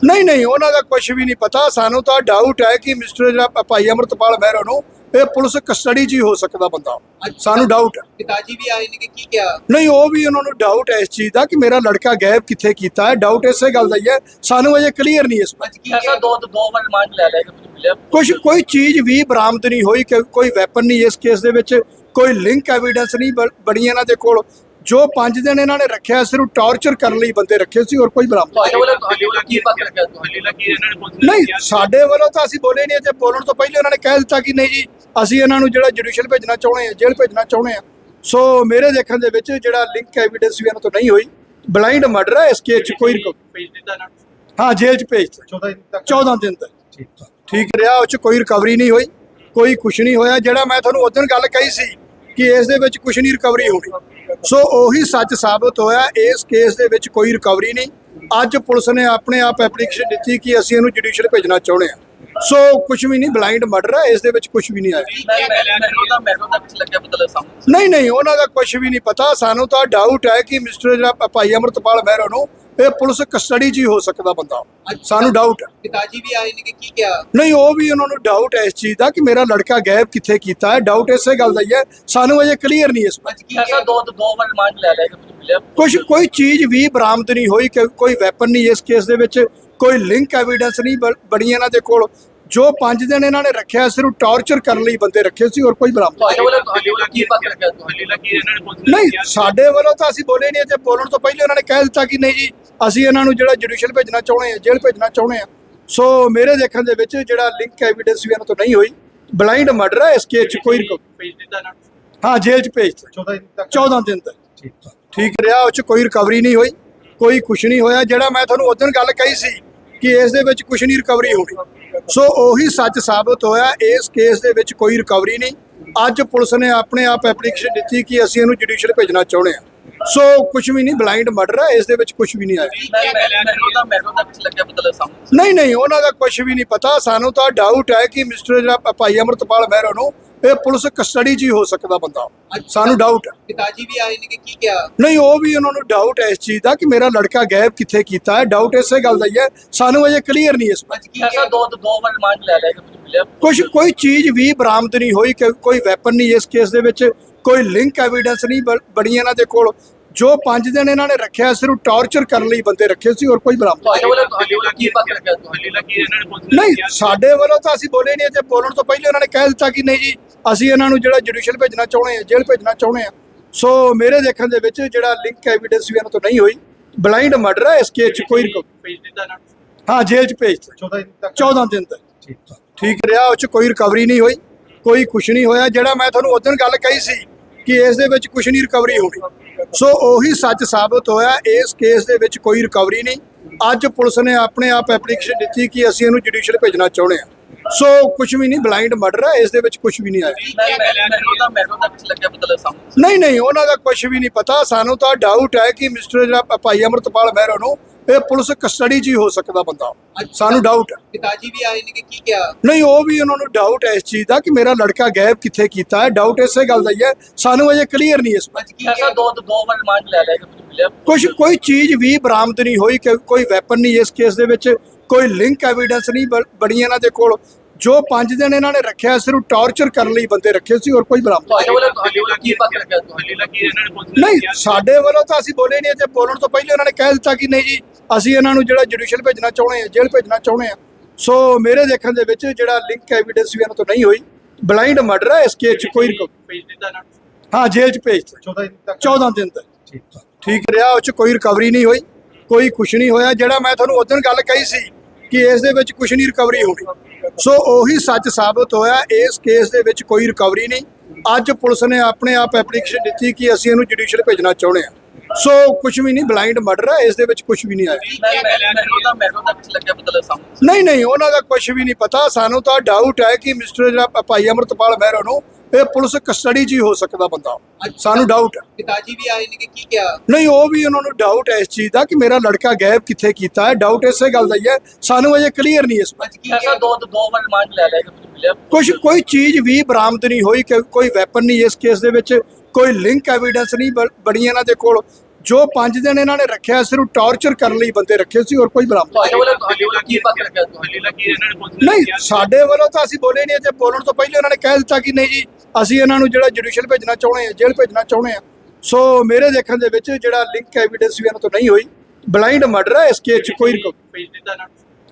Speaker 1: ਨਹੀਂ ਨਹੀਂ, ਉਹਨਾਂ ਦਾ ਕੁਝ ਵੀ ਨਹੀਂ ਪਤਾ। ਸਾਨੂੰ ਤਾਂ ਡਾਊਟ ਹੈ ਕਿ ਮਿਸਟਰ ਜਿਹੜਾ ਭਾਈ ਅਮਰਤਪਾਲ ਮਹਿਰੋ ਨੂੰ ਇਹ ਪੁਲਿਸ ਕਸਟਡੀ 'ਚ ਹੀ ਹੋ ਸਕਦਾ ਬੰਦਾ। ਸਾਨੂੰ ਡਾਊਟ ਹੈ।
Speaker 3: ਪਿਤਾਜੀ ਵੀ ਆਏ ਨੇ ਕਿ ਕੀ ਕਿਹਾ?
Speaker 1: ਨਹੀਂ ਉਹ ਵੀ ਉਹਨਾਂ ਨੂੰ ਡਾਊਟ ਹੈ ਇਸ ਚੀਜ਼ ਦਾ ਕਿ ਮੇਰਾ ਲੜਕਾ ਗਾਇਬ ਕਿੱਥੇ ਕੀਤਾ ਹੈ। ਡਾਊਟ ਇਸੇ ਗੱਲ ਦਾ ਹੀ ਹੈ। ਸਾਨੂੰ ਅਜੇ ਕਲੀਅਰ ਨਹੀਂ ਇਸ ਬਾਰੇ।
Speaker 2: ਐਸਾ
Speaker 3: ਕਿਹਾ?
Speaker 2: ਦੋ ਦੋ ਵਾਰ ਰਿਮਾਂਡ ਲੈ ਲਿਆ ਕਿ ਮੈਨੂੰ ਮਿਲਿਆ।
Speaker 1: ਕੁਝ ਕੋਈ ਚੀਜ਼ ਵੀ ਬਰਾਮਦ ਨਹੀਂ ਹੋਈ ਕਿ ਕੋਈ ਵੈਪਨ ਨਹੀਂ ਇਸ ਕੇਸ ਦੇ ਵਿੱਚ। ਕੋਈ ਲਿੰਕ ਐਵੀਡੈਂਸ ਨਹੀਂ ਬਣੀ ਇਹਨਾਂ ਦੇ ਕੋਲ। ਜੋ 5 ਦਿਨ ਇਹਨਾਂ ਨੇ ਰੱਖਿਆ ਸਿਰਫ ਟਾਰਚਰ ਕਰਨ ਲਈ ਬੰਦੇ ਰੱਖੇ ਸੀ ਔਰ ਕੋਈ ਬਰਾਮਦ
Speaker 2: ਤੁਹਾਡੇ ਵੱਲੋਂ ਤੁਹਾਡੇ ਵੱਲੋਂ ਕੀ ਪਤਾ ਲੱਗਾ ਤੁਹਾਡੇ ਲੱਗੀ ਇਹਨਾਂ ਨੇ ਪੁੱਛ
Speaker 1: ਨਹੀਂ ਸਾਡੇ ਵੱਲੋਂ ਤਾਂ ਅਸੀਂ ਬੋਲੇ ਨਹੀਂ ਤੇ ਬੋਲਣ ਤੋਂ ਪਹਿਲੇ ਉਹਨਾਂ ਨੇ ਕਹਿ ਦਿੱਤਾ ਕਿ ਨਹੀਂ ਜੀ ਅਸੀਂ ਇਹਨਾਂ ਨੂੰ ਜਿਹੜਾ ਜੁਡੀਸ਼ੀਅਲ ਭੇਜਣਾ ਚਾਹੁੰਦੇ ਹਾਂ ਜੇਲ੍ਹ ਭੇਜਣਾ ਚਾਹੁੰਦੇ ਹਾਂ। ਸੋ ਮੇਰੇ ਦੇਖਣ ਦੇ ਵਿੱਚ ਜਿਹੜਾ ਲਿੰਕ ਐਵੀਡੈਂਸ ਵੀ ਇਹਨਾਂ ਤੋਂ ਨਹੀਂ ਹੋਈ ਬਲਾਈਂਡ ਮਰਡਰ ਹੈ ਇਸ ਕੇਸ 'ਚ ਕੋਈ
Speaker 2: ਭੇਜ ਦਿੱਤਾ ਨਾ?
Speaker 1: ਹਾਂ ਜੇਲ੍ਹ 'ਚ ਭੇਜ ਦਿੱਤਾ।
Speaker 4: 14 ਦਿਨ ਤੱਕ?
Speaker 1: 14 ਦਿਨ ਤੱਕ। ਠੀਕ। ਰਿਹਾ ਉਹ 'ਚ ਕੋਈ ਰਿਕਵਰੀ ਨਹੀਂ ਹੋਈ ਕੋਈ ਕੁਝ ਨਹੀਂ ਹੋਇਆ। ਜਿਹੜਾ ਮੈਂ ਤੁਹਾਨੂੰ ਉਦੋਂ ਗੱਲ ਕਹੀ ਸੀ ਕਿ ਇਸ ਦੇ ਵਿੱਚ ਕੁਝ ਨਹੀਂ ਰਿਕਵਰੀ ਹੋਣੀ। ਸੋ ਉਹੀ ਸੱਚ ਸਾਬਤ ਹੋਇਆ ਇਸ ਕੇਸ ਦੇ ਵਿੱਚ ਕੋਈ ਰਿਕਵਰੀ ਨਹੀਂ। ਅੱਜ ਪੁਲਿਸ ਨੇ ਆਪਣੇ ਆਪ ਐਪਲੀਕੇਸ਼ਨ ਦਿੱਤੀ ਕਿ ਅਸੀਂ ਇਹਨੂੰ ਜੁਡੀਸ਼ੀਅਲ ਭੇਜਣਾ ਚਾਹੁੰਦੇ ਹਾਂ। ਸੋ ਕੁਝ ਵੀ ਨਹੀਂ ਬਲਾਈਂਡ ਮਰਡਰ ਹੈ ਇਸ ਦੇ ਵਿੱਚ ਕੁਝ ਵੀ ਨਹੀਂ ਆਇਆ।
Speaker 2: ਪਤਾ
Speaker 1: ਨਹੀਂ ਨਹੀਂ ਉਹਨਾਂ ਦਾ ਕੁਝ ਵੀ ਨਹੀਂ ਪਤਾ। ਸਾਨੂੰ ਤਾਂ ਡਾਊਟ ਹੈ ਕਿ ਮਿਸਟਰ ਜਿਹੜਾ ਭਾਈ ਅਮਰਤਪਾਲ ਮਹਿਰੋ ਨੂੰ ਇਹ ਪੁਲਿਸ ਕਸਟਡੀ 'ਚ ਹੀ ਹੋ ਸਕਦਾ ਬੰਦਾ। ਸਾਨੂੰ ਡਾਊਟ ਹੈ।
Speaker 3: ਪਿਤਾਜੀ ਵੀ ਆਏ ਨੇ ਕਿ ਕੀ ਕਿਹਾ?
Speaker 1: ਨਹੀਂ ਉਹ ਵੀ ਉਹਨਾਂ ਨੂੰ ਡਾਊਟ ਹੈ ਇਸ ਚੀਜ਼ ਦਾ ਕਿ ਮੇਰਾ ਲੜਕਾ ਗਾਇਬ ਕਿੱਥੇ ਕੀਤਾ ਹੈ। ਡਾਊਟ ਇਸੇ ਗੱਲ ਦਾ ਹੀ ਹੈ। ਸਾਨੂੰ ਅਜੇ ਕਲੀਅਰ ਨਹੀਂ ਇਸ ਬਾਰੇ।
Speaker 2: ਐਸਾ
Speaker 3: ਕਿਹਾ?
Speaker 2: ਦੋ ਦੋ ਵਾਰ ਰਿਮਾਂਡ ਲੈ ਲਿਆ
Speaker 1: ਕੁਝ ਕੋਈ ਚੀਜ਼ ਵੀ ਬਰਾਮਦ ਨਹੀਂ ਹੋਈ ਕਿ ਕੋਈ ਵੈਪਨ ਨਹੀਂ ਇਸ ਕੇਸ ਦੇ ਵਿੱਚ। ਕੋਈ ਲਿੰਕ ਐਵੀਡੈਂਸ ਨਹੀਂ ਬਣੀ ਇਹਨਾਂ ਦੇ ਕੋਲ। ਜੋ 5 ਦਿਨ ਇਹਨਾਂ ਨੇ ਰੱਖਿਆ ਸਿਰਫ ਟਾਰਚਰ ਕਰਨ ਲਈ ਬੰਦੇ ਰੱਖੇ ਸੀ ਔਰ ਕੋਈ ਬਰਾਮਦ ਨਹੀਂ। ਸਾਡੇ ਵੱਲੋਂ ਤਾਂ ਅਸੀਂ ਬੋਲੇ ਨਹੀਂ ਤੇ ਬੋਲਣ ਤੋਂ ਪਹਿਲੇ ਉਹਨਾਂ ਨੇ ਕਹਿ ਦਿੱਤਾ ਕਿ ਨਹੀਂ ਜੀ ਅਸੀਂ ਇਹਨਾਂ ਨੂੰ ਜਿਹੜਾ ਜੁਡੀਸ਼ੀਅਲ ਭੇਜਣਾ ਚਾਹੁੰਦੇ ਹਾਂ ਜੇਲ੍ਹ ਭੇਜਣਾ ਚਾਹੁੰਦੇ ਹਾਂ। ਸੋ ਮੇਰੇ ਦੇਖਣ ਦੇ ਵਿੱਚ ਜਿਹੜਾ ਲਿੰਕ ਐਵੀਡੈਂਸ ਵੀ ਇਹਨਾਂ ਤੋਂ ਨਹੀਂ ਹੋਈ ਬਲਾਈਂਡ ਮਰਡਰ ਹੈ ਇਸ ਕੇਸ 'ਚ ਕੋਈ ਰਿਕਵ-
Speaker 2: ਭੇਜ ਦਿੱਤਾ ਨਾ?
Speaker 1: ਹਾਂ ਜੇਲ੍ਹ 'ਚ ਭੇਜ ਦਿੱਤਾ।
Speaker 4: 14 ਦਿਨ ਤੱਕ।
Speaker 1: 14 ਦਿਨ ਤੱਕ। ਠੀਕ। ਰਿਹਾ ਉਹ 'ਚ ਕੋਈ ਰਿਕਵਰੀ ਨਹੀਂ ਹੋਈ ਕੋਈ ਕੁਝ ਨਹੀਂ ਹੋਇਆ। ਜਿਹੜਾ ਮੈਂ ਤੁਹਾਨੂੰ ਉਦੋਂ ਗੱਲ ਕਹੀ ਸੀ ਕਿ ਇਸ ਦੇ ਵਿੱਚ ਕੁਝ ਨਹੀਂ ਰਿਕਵਰੀ ਹੋਣੀ। ਸੋ ਉਹੀ ਸੱਚ ਸਾਬਤ ਹੋਇਆ, ਇਸ ਕੇਸ ਦੇ ਵਿੱਚ ਕੋਈ ਰਿਕਵਰੀ ਨਹੀਂ। ਅੱਜ ਪੁਲਿਸ ਨੇ ਆਪਣੇ ਆਪ ਐਪਲੀਕੇਸ਼ਨ ਦਿੱਤੀ ਕਿ ਅਸੀਂ ਇਹਨੂੰ ਜੁਡੀਸ਼ੀਅਲ ਭੇਜਣਾ ਚਾਹੁੰਦੇ ਹਾਂ। ਸੋ ਕੁਝ ਵੀ ਨਹੀਂ ਬਲਾਈਂਡ ਮਰਡਰ ਹੈ ਇਸ ਦੇ ਵਿੱਚ ਕੁਝ ਵੀ ਨਹੀਂ ਆਇਆ।
Speaker 2: ਪਤਾ
Speaker 1: ਨਹੀਂ ਨਹੀਂ ਉਹਨਾਂ ਦਾ ਕੁਝ ਵੀ ਨਹੀਂ ਪਤਾ। ਸਾਨੂੰ ਤਾਂ ਡਾਊਟ ਹੈ ਕਿ ਮਿਸਟਰ ਜਿਹੜਾ ਭਾਈ ਅਮਰਤਪਾਲ ਮਹਿਰੋ ਨੂੰ ਇਹ ਪੁਲਿਸ ਕਸਟਡੀ 'ਚ ਹੀ ਹੋ ਸਕਦਾ ਬੰਦਾ। ਸਾਨੂੰ ਡਾਊਟ ਹੈ।
Speaker 3: ਪਿਤਾਜੀ ਵੀ ਆਏ ਨੇ ਕਿ ਕੀ ਕਿਹਾ?
Speaker 1: ਨਹੀਂ ਉਹ ਵੀ ਉਹਨਾਂ ਨੂੰ ਡਾਊਟ ਹੈ ਇਸ ਚੀਜ਼ ਦਾ ਕਿ ਮੇਰਾ ਲੜਕਾ ਗਾਇਬ ਕਿੱਥੇ ਕੀਤਾ ਹੈ। ਡਾਊਟ ਇਸੇ ਗੱਲ ਦਾ ਹੀ ਹੈ। ਸਾਨੂੰ ਅਜੇ ਕਲੀਅਰ ਨਹੀਂ ਇਸ ਬਾਰੇ।
Speaker 2: ਐਸਾ ਦੋ ਦੋ ਵਾਰ ਰਿਮਾਂਡ ਲੈ ਲਿਆ
Speaker 1: ਕੁਝ ਕੋਈ ਚੀਜ਼ ਵੀ ਬਰਾਮਦ ਨਹੀਂ ਹੋਈ ਕਿ ਕੋਈ ਵੈਪਨ ਨਹੀਂ ਇਸ ਕੇਸ ਦੇ ਵਿੱਚ। ਕੋਈ ਲਿੰਕ ਐਵੀਡੈਂਸ ਨਹੀਂ ਬਣੀ ਇਹਨਾਂ ਦੇ ਕੋਲ। ਜੋ 5 ਦਿਨ ਇਹਨਾਂ ਨੇ ਰੱਖਿਆ ਸਿਰਫ ਟਾਰਚਰ ਕਰਨ ਲਈ ਬੰਦੇ ਰੱਖੇ ਸੀ ਔਰ ਕੋਈ ਬਰਾਮਦ
Speaker 2: ਤੁਹਾਡੇ ਵੱਲੋਂ ਤੁਹਾਡੇ ਵੱਲੋਂ ਕੀ ਪਤਾ ਲੱਗਾ ਤੁਹਾਡੇ ਲੱਗੀ ਇਹਨਾਂ ਨੇ ਪੁੱਛ
Speaker 1: ਨਹੀਂ ਸਾਡੇ ਵੱਲੋਂ ਤਾਂ ਅਸੀਂ ਬੋਲੇ ਨਹੀਂ ਤੇ ਬੋਲਣ ਤੋਂ ਪਹਿਲੇ ਉਹਨਾਂ ਨੇ ਕਹਿ ਦਿੱਤਾ ਕਿ ਨਹੀਂ ਜੀ ਅਸੀਂ ਇਹਨਾਂ ਨੂੰ ਜਿਹੜਾ ਜੁਡੀਸ਼ੀਅਲ ਭੇਜਣਾ ਚਾਹੁੰਦੇ ਹਾਂ ਜੇਲ੍ਹ ਭੇਜਣਾ ਚਾਹੁੰਦੇ ਹਾਂ। ਸੋ ਮੇਰੇ ਦੇਖਣ ਦੇ ਵਿੱਚ ਜਿਹੜਾ ਲਿੰਕ ਐਵੀਡੈਂਸ ਵੀ ਇਹਨਾਂ ਤੋਂ ਨਹੀਂ ਹੋਈ ਬਲਾਈਂਡ ਮਰਡਰ ਹੈ ਇਸ ਕੇਸ 'ਚ ਕੋਈ
Speaker 2: ਭੇਜ ਦਿੱਤਾ ਨਾ?
Speaker 1: ਹਾਂ ਜੇਲ੍ਹ 'ਚ ਭੇਜ ਦਿੱਤਾ।
Speaker 4: 14 ਦਿਨ ਤੱਕ?
Speaker 1: 14 ਦਿਨ ਤੱਕ। ਠੀਕ। ਰਿਹਾ ਉਹ 'ਚ ਕੋਈ ਰਿਕਵਰੀ ਨਹੀਂ ਹੋਈ ਕੋਈ ਕੁਝ ਨਹੀਂ ਹੋਇਆ। ਜਿਹੜਾ ਮੈਂ ਤੁਹਾਨੂੰ ਉਦੋਂ ਗੱਲ ਕਹੀ ਸੀ ਕਿ ਇਸ ਦੇ ਵਿੱਚ ਕੁਝ ਨਹੀਂ ਰਿਕਵਰੀ ਹੋਣੀ। ਸੋ ਉਹੀ ਸੱਚ ਸਾਬਤ ਹੋਇਆ ਇਸ ਕੇਸ ਦੇ ਵਿੱਚ ਕੋਈ ਰਿਕਵਰੀ ਨਹੀਂ। ਅੱਜ ਪੁਲਿਸ ਨੇ ਆਪਣੇ ਆਪ ਐਪਲੀਕੇਸ਼ਨ ਦਿੱਤੀ ਕਿ ਅਸੀਂ ਇਹਨੂੰ ਜੁਡੀਸ਼ੀਅਲ ਭੇਜਣਾ ਚਾਹੁੰਦੇ ਹਾਂ। ਸੋ ਕੁਝ ਵੀ ਨਹੀਂ ਬਲਾਈਂਡ ਮਰਡਰ ਹੈ ਇਸ ਦੇ ਵਿੱਚ ਕੁਝ ਵੀ ਨਹੀਂ ਆਇਆ। ਨਹੀਂ ਨਹੀਂ ਉਹਨਾਂ ਦਾ ਕੁਝ ਵੀ ਨਹੀਂ ਪਤਾ। ਸਾਨੂੰ ਤਾਂ ਡਾਊਟ ਹੈ ਕਿ ਮਿਸਟਰ ਜਿਹੜਾ ਭਾਈ ਅਮਰਤਪਾਲ ਮਹਿਰੋ ਨੂੰ ਇਹ ਪੁਲਿਸ ਕਸਟਡੀ 'ਚ ਹੀ ਹੋ ਸਕਦਾ ਬੰਦਾ। ਸਾਨੂੰ ਡਾਊਟ ਹੈ।
Speaker 3: ਪਿਤਾਜੀ ਵੀ ਆਏ ਨੇ ਕਿ ਕੀ ਕਿਹਾ?
Speaker 1: ਨਹੀਂ ਉਹ ਵੀ ਉਹਨਾਂ ਨੂੰ ਡਾਊਟ ਹੈ ਇਸ ਚੀਜ਼ ਦਾ ਕਿ ਮੇਰਾ ਲੜਕਾ ਗਾਇਬ ਕਿੱਥੇ ਕੀਤਾ ਹੈ। ਡਾਊਟ ਇਸੇ ਗੱਲ ਦਾ ਹੀ ਹੈ। ਸਾਨੂੰ ਅਜੇ ਕਲੀਅਰ ਨਹੀਂ ਇਸ
Speaker 3: ਕੀ
Speaker 2: ਐਸਾ ਦੋ ਦੋ ਵਾਰ ਰਿਮਾਂਡ ਲੈ ਲਿਆ ਕਿ ਕੁਝ ਮਿਲਿਆ।
Speaker 1: ਕੁਝ ਕੋਈ ਚੀਜ਼ ਵੀ ਬਰਾਮਦ ਨਹੀਂ ਹੋਈ ਕਿ ਕੋਈ ਵੈਪਨ ਨਹੀਂ ਇਸ ਕੇਸ ਦੇ ਵਿੱਚ। ਕੋਈ ਲਿੰਕ ਐਵੀਡੈਂਸ ਨਹੀਂ ਬਣੀ ਇਹਨਾਂ ਦੇ ਕੋਲ। ਜੋ 5 ਦਿਨ ਇਹਨਾਂ ਨੇ ਰੱਖਿਆ ਸਿਰਫ ਟਾਰਚਰ ਕਰਨ ਲਈ ਬੰਦੇ ਰੱਖੇ ਸੀ ਔਰ ਕੋਈ ਬਰਾਮਦ
Speaker 2: ਪਤਾ
Speaker 1: ਨਹੀਂ ਸਾਡੇ ਵੱਲੋਂ ਤਾਂ ਅਸੀਂ ਬੋਲੇ ਨਹੀਂ ਤੇ ਬੋਲਣ ਤੋਂ ਪਹਿਲੇ ਉਹਨਾਂ ਨੇ ਕਹਿ ਦਿੱਤਾ ਕਿ ਨਹੀਂ ਜੀ ਅਸੀਂ ਇਹਨਾਂ ਨੂੰ ਜਿਹੜਾ ਜੁਡੀਸ਼ੀਅਲ ਭੇਜਣਾ ਚਾਹੁੰਦੇ ਆ ਜੇਲ੍ਹ ਭੇਜਣਾ ਚਾਹੁੰਦੇ ਆ ਸੋ ਮੇਰੇ ਦੇਖਣ ਦੇ ਵਿੱਚ ਜਿਹੜਾ ਲਿੰਕ ਐਵੀਡੈਂਸ ਵੀ ਇਹਨਾਂ ਤੋਂ ਨਹੀਂ ਹੋਈ ਬਲਾਈਂਡ ਮਰਡਰ ਹੈ ਇਸ ਕੇਸ 'ਚ ਕੋਈ ਰਿਕੋ-
Speaker 2: ਭੇਜ ਦਿੱਤਾ ਨਾ?
Speaker 1: ਹਾਂ ਜੇਲ੍ਹ 'ਚ ਭੇਜ ਦਿੱਤਾ।
Speaker 4: 14 ਦਿਨ ਤੱਕ।
Speaker 1: 14 ਦਿਨ ਤੱਕ। ਠੀਕ। ਰਿਹਾ ਉਹ 'ਚ ਕੋਈ ਰਿਕਵਰੀ ਨਹੀਂ ਹੋਈ ਕੋਈ ਕੁਝ ਨਹੀਂ ਹੋਇਆ। ਜਿਹੜਾ ਮੈਂ ਤੁਹਾਨੂੰ ਉਦੋਂ ਗੱਲ ਕਹੀ ਸੀ ਕਿ ਇਸ ਦੇ ਵਿੱਚ ਕੁਝ ਨਹੀਂ ਰਿਕਵਰੀ ਹੋਣੀ। ਸੋ ਉਹੀ ਸੱਚ ਸਾਬਤ ਹੋਇਆ ਇਸ ਕੇਸ ਦੇ ਵਿੱਚ ਕੋਈ ਰਿਕਵਰੀ ਨਹੀਂ। ਅੱਜ ਪੁਲਿਸ ਨੇ ਆਪਣੇ ਆਪ ਐਪਲੀਕੇਸ਼ਨ ਦਿੱਤੀ ਕਿ ਅਸੀਂ ਇਹਨੂੰ ਜੁਡੀਸ਼ੀਅਲ ਭੇਜਣਾ ਚਾਹੁੰਦੇ ਆ ਸੋ ਕੁਝ ਵੀ ਨਹੀਂ ਬਲਾਈਂਡ ਮਰਡਰ ਹੈ ਇਸ ਦੇ ਵਿੱਚ ਕੁਝ ਵੀ ਨਹੀਂ ਆਇਆ।
Speaker 2: ਪਤਾ
Speaker 1: ਨਹੀਂ ਨਹੀਂ ਉਹਨਾਂ ਦਾ ਕੁਝ ਵੀ ਨਹੀਂ ਪਤਾ। ਸਾਨੂੰ ਤਾਂ ਡਾਊਟ ਹੈ ਕਿ ਮਿਸਟਰ ਜਿਹੜਾ ਭਾਈ ਅਮਰਤਪਾਲ ਮਹਿਰੋ ਨੂੰ ਇਹ ਪੁਲਿਸ ਕਸਟਡੀ 'ਚ ਹੀ ਹੋ ਸਕਦਾ ਬੰਦਾ। ਸਾਨੂੰ ਡਾਊਟ ਹੈ।
Speaker 3: ਪਿਤਾਜੀ ਵੀ ਆਏ ਨੇ ਕਿ ਕੀ ਕਿਹਾ?
Speaker 1: ਨਹੀਂ ਉਹ ਵੀ ਉਹਨਾਂ ਨੂੰ ਡਾਊਟ ਹੈ ਇਸ ਚੀਜ਼ ਦਾ ਕਿ ਮੇਰਾ ਲੜਕਾ ਗਾਇਬ ਕਿੱਥੇ ਕੀਤਾ ਹੈ। ਡਾਊਟ ਇਸੇ ਗੱਲ ਦਾ ਹੀ ਹੈ। ਸਾਨੂੰ ਅਜੇ ਕਲੀਅਰ ਨਹੀਂ ਇਸ ਬਾਰੇ।
Speaker 2: ਐਸਾ ਦੋ ਦੋ ਵਾਰ ਰਿਮਾਂਡ ਲੈ ਲਿਆ ਕਿ ਕੁਝ
Speaker 1: ਕੋਈ ਚੀਜ਼ ਵੀ ਬਰਾਮਦ ਨਹੀਂ ਹੋਈ ਕਿ ਕੋਈ ਵੈਪਨ ਨਹੀਂ ਇਸ ਕੇਸ ਦੇ ਵਿੱਚ। ਕੋਈ ਲਿੰਕ ਐਵੀਡੈਂਸ ਨਹੀਂ ਬ- ਬਣੀ ਇਹਨਾਂ ਦੇ ਕੋਲ। ਜੋ 5 ਦਿਨ ਇਹਨਾਂ ਨੇ ਰੱਖਿਆ ਸਿਰਫ ਟਾਰਚਰ ਕਰਨ ਲਈ ਬੰਦੇ ਰੱਖੇ ਸੀ ਔਰ ਕੋਈ ਬਰਾਮਦ
Speaker 2: ਤੁਹਾਡੇ ਵੱਲੋਂ ਤੁਹਾਡੇ ਵੱਲੋਂ ਕੀ ਪਤਾ ਲੱਗਾ ਤੁਹਾਡੇ ਲੱਗੀ ਇਹਨਾਂ ਨੇ ਪੁਲਿਸ
Speaker 1: ਨਹੀਂ ਸਾਡੇ ਵੱਲੋਂ ਤਾਂ ਅਸੀਂ ਬੋਲੇ ਨਹੀਂ ਤੇ ਬੋਲਣ ਤੋਂ ਪਹਿਲੇ ਉਹਨਾਂ ਨੇ ਕਹਿ ਦਿੱਤਾ ਕਿ ਨਹੀਂ ਜੀ ਅਸੀਂ ਇਹਨਾਂ ਨੂੰ ਜਿਹੜਾ ਜੁਡੀਸ਼ੀਅਲ ਭੇਜਣਾ ਚਾਹੁੰਦੇ ਆ ਜੇਲ੍ਹ ਭੇਜਣਾ ਚਾਹੁੰਦੇ ਆ ਸੋ ਮੇਰੇ ਦੇਖਣ ਦੇ ਵਿੱਚ ਜਿਹੜਾ ਲਿੰਕ ਐਵੀਡੈਂਸ ਵੀ ਇਹਨਾਂ ਤੋਂ ਨਹੀਂ ਹੋਈ ਬਲਾਈਂਡ ਮਰਡਰ ਹੈ ਇਸ ਕੇਸ 'ਚ ਕੋਈ
Speaker 2: ਭੇਜ ਦਿੱਤਾ ਨਾ?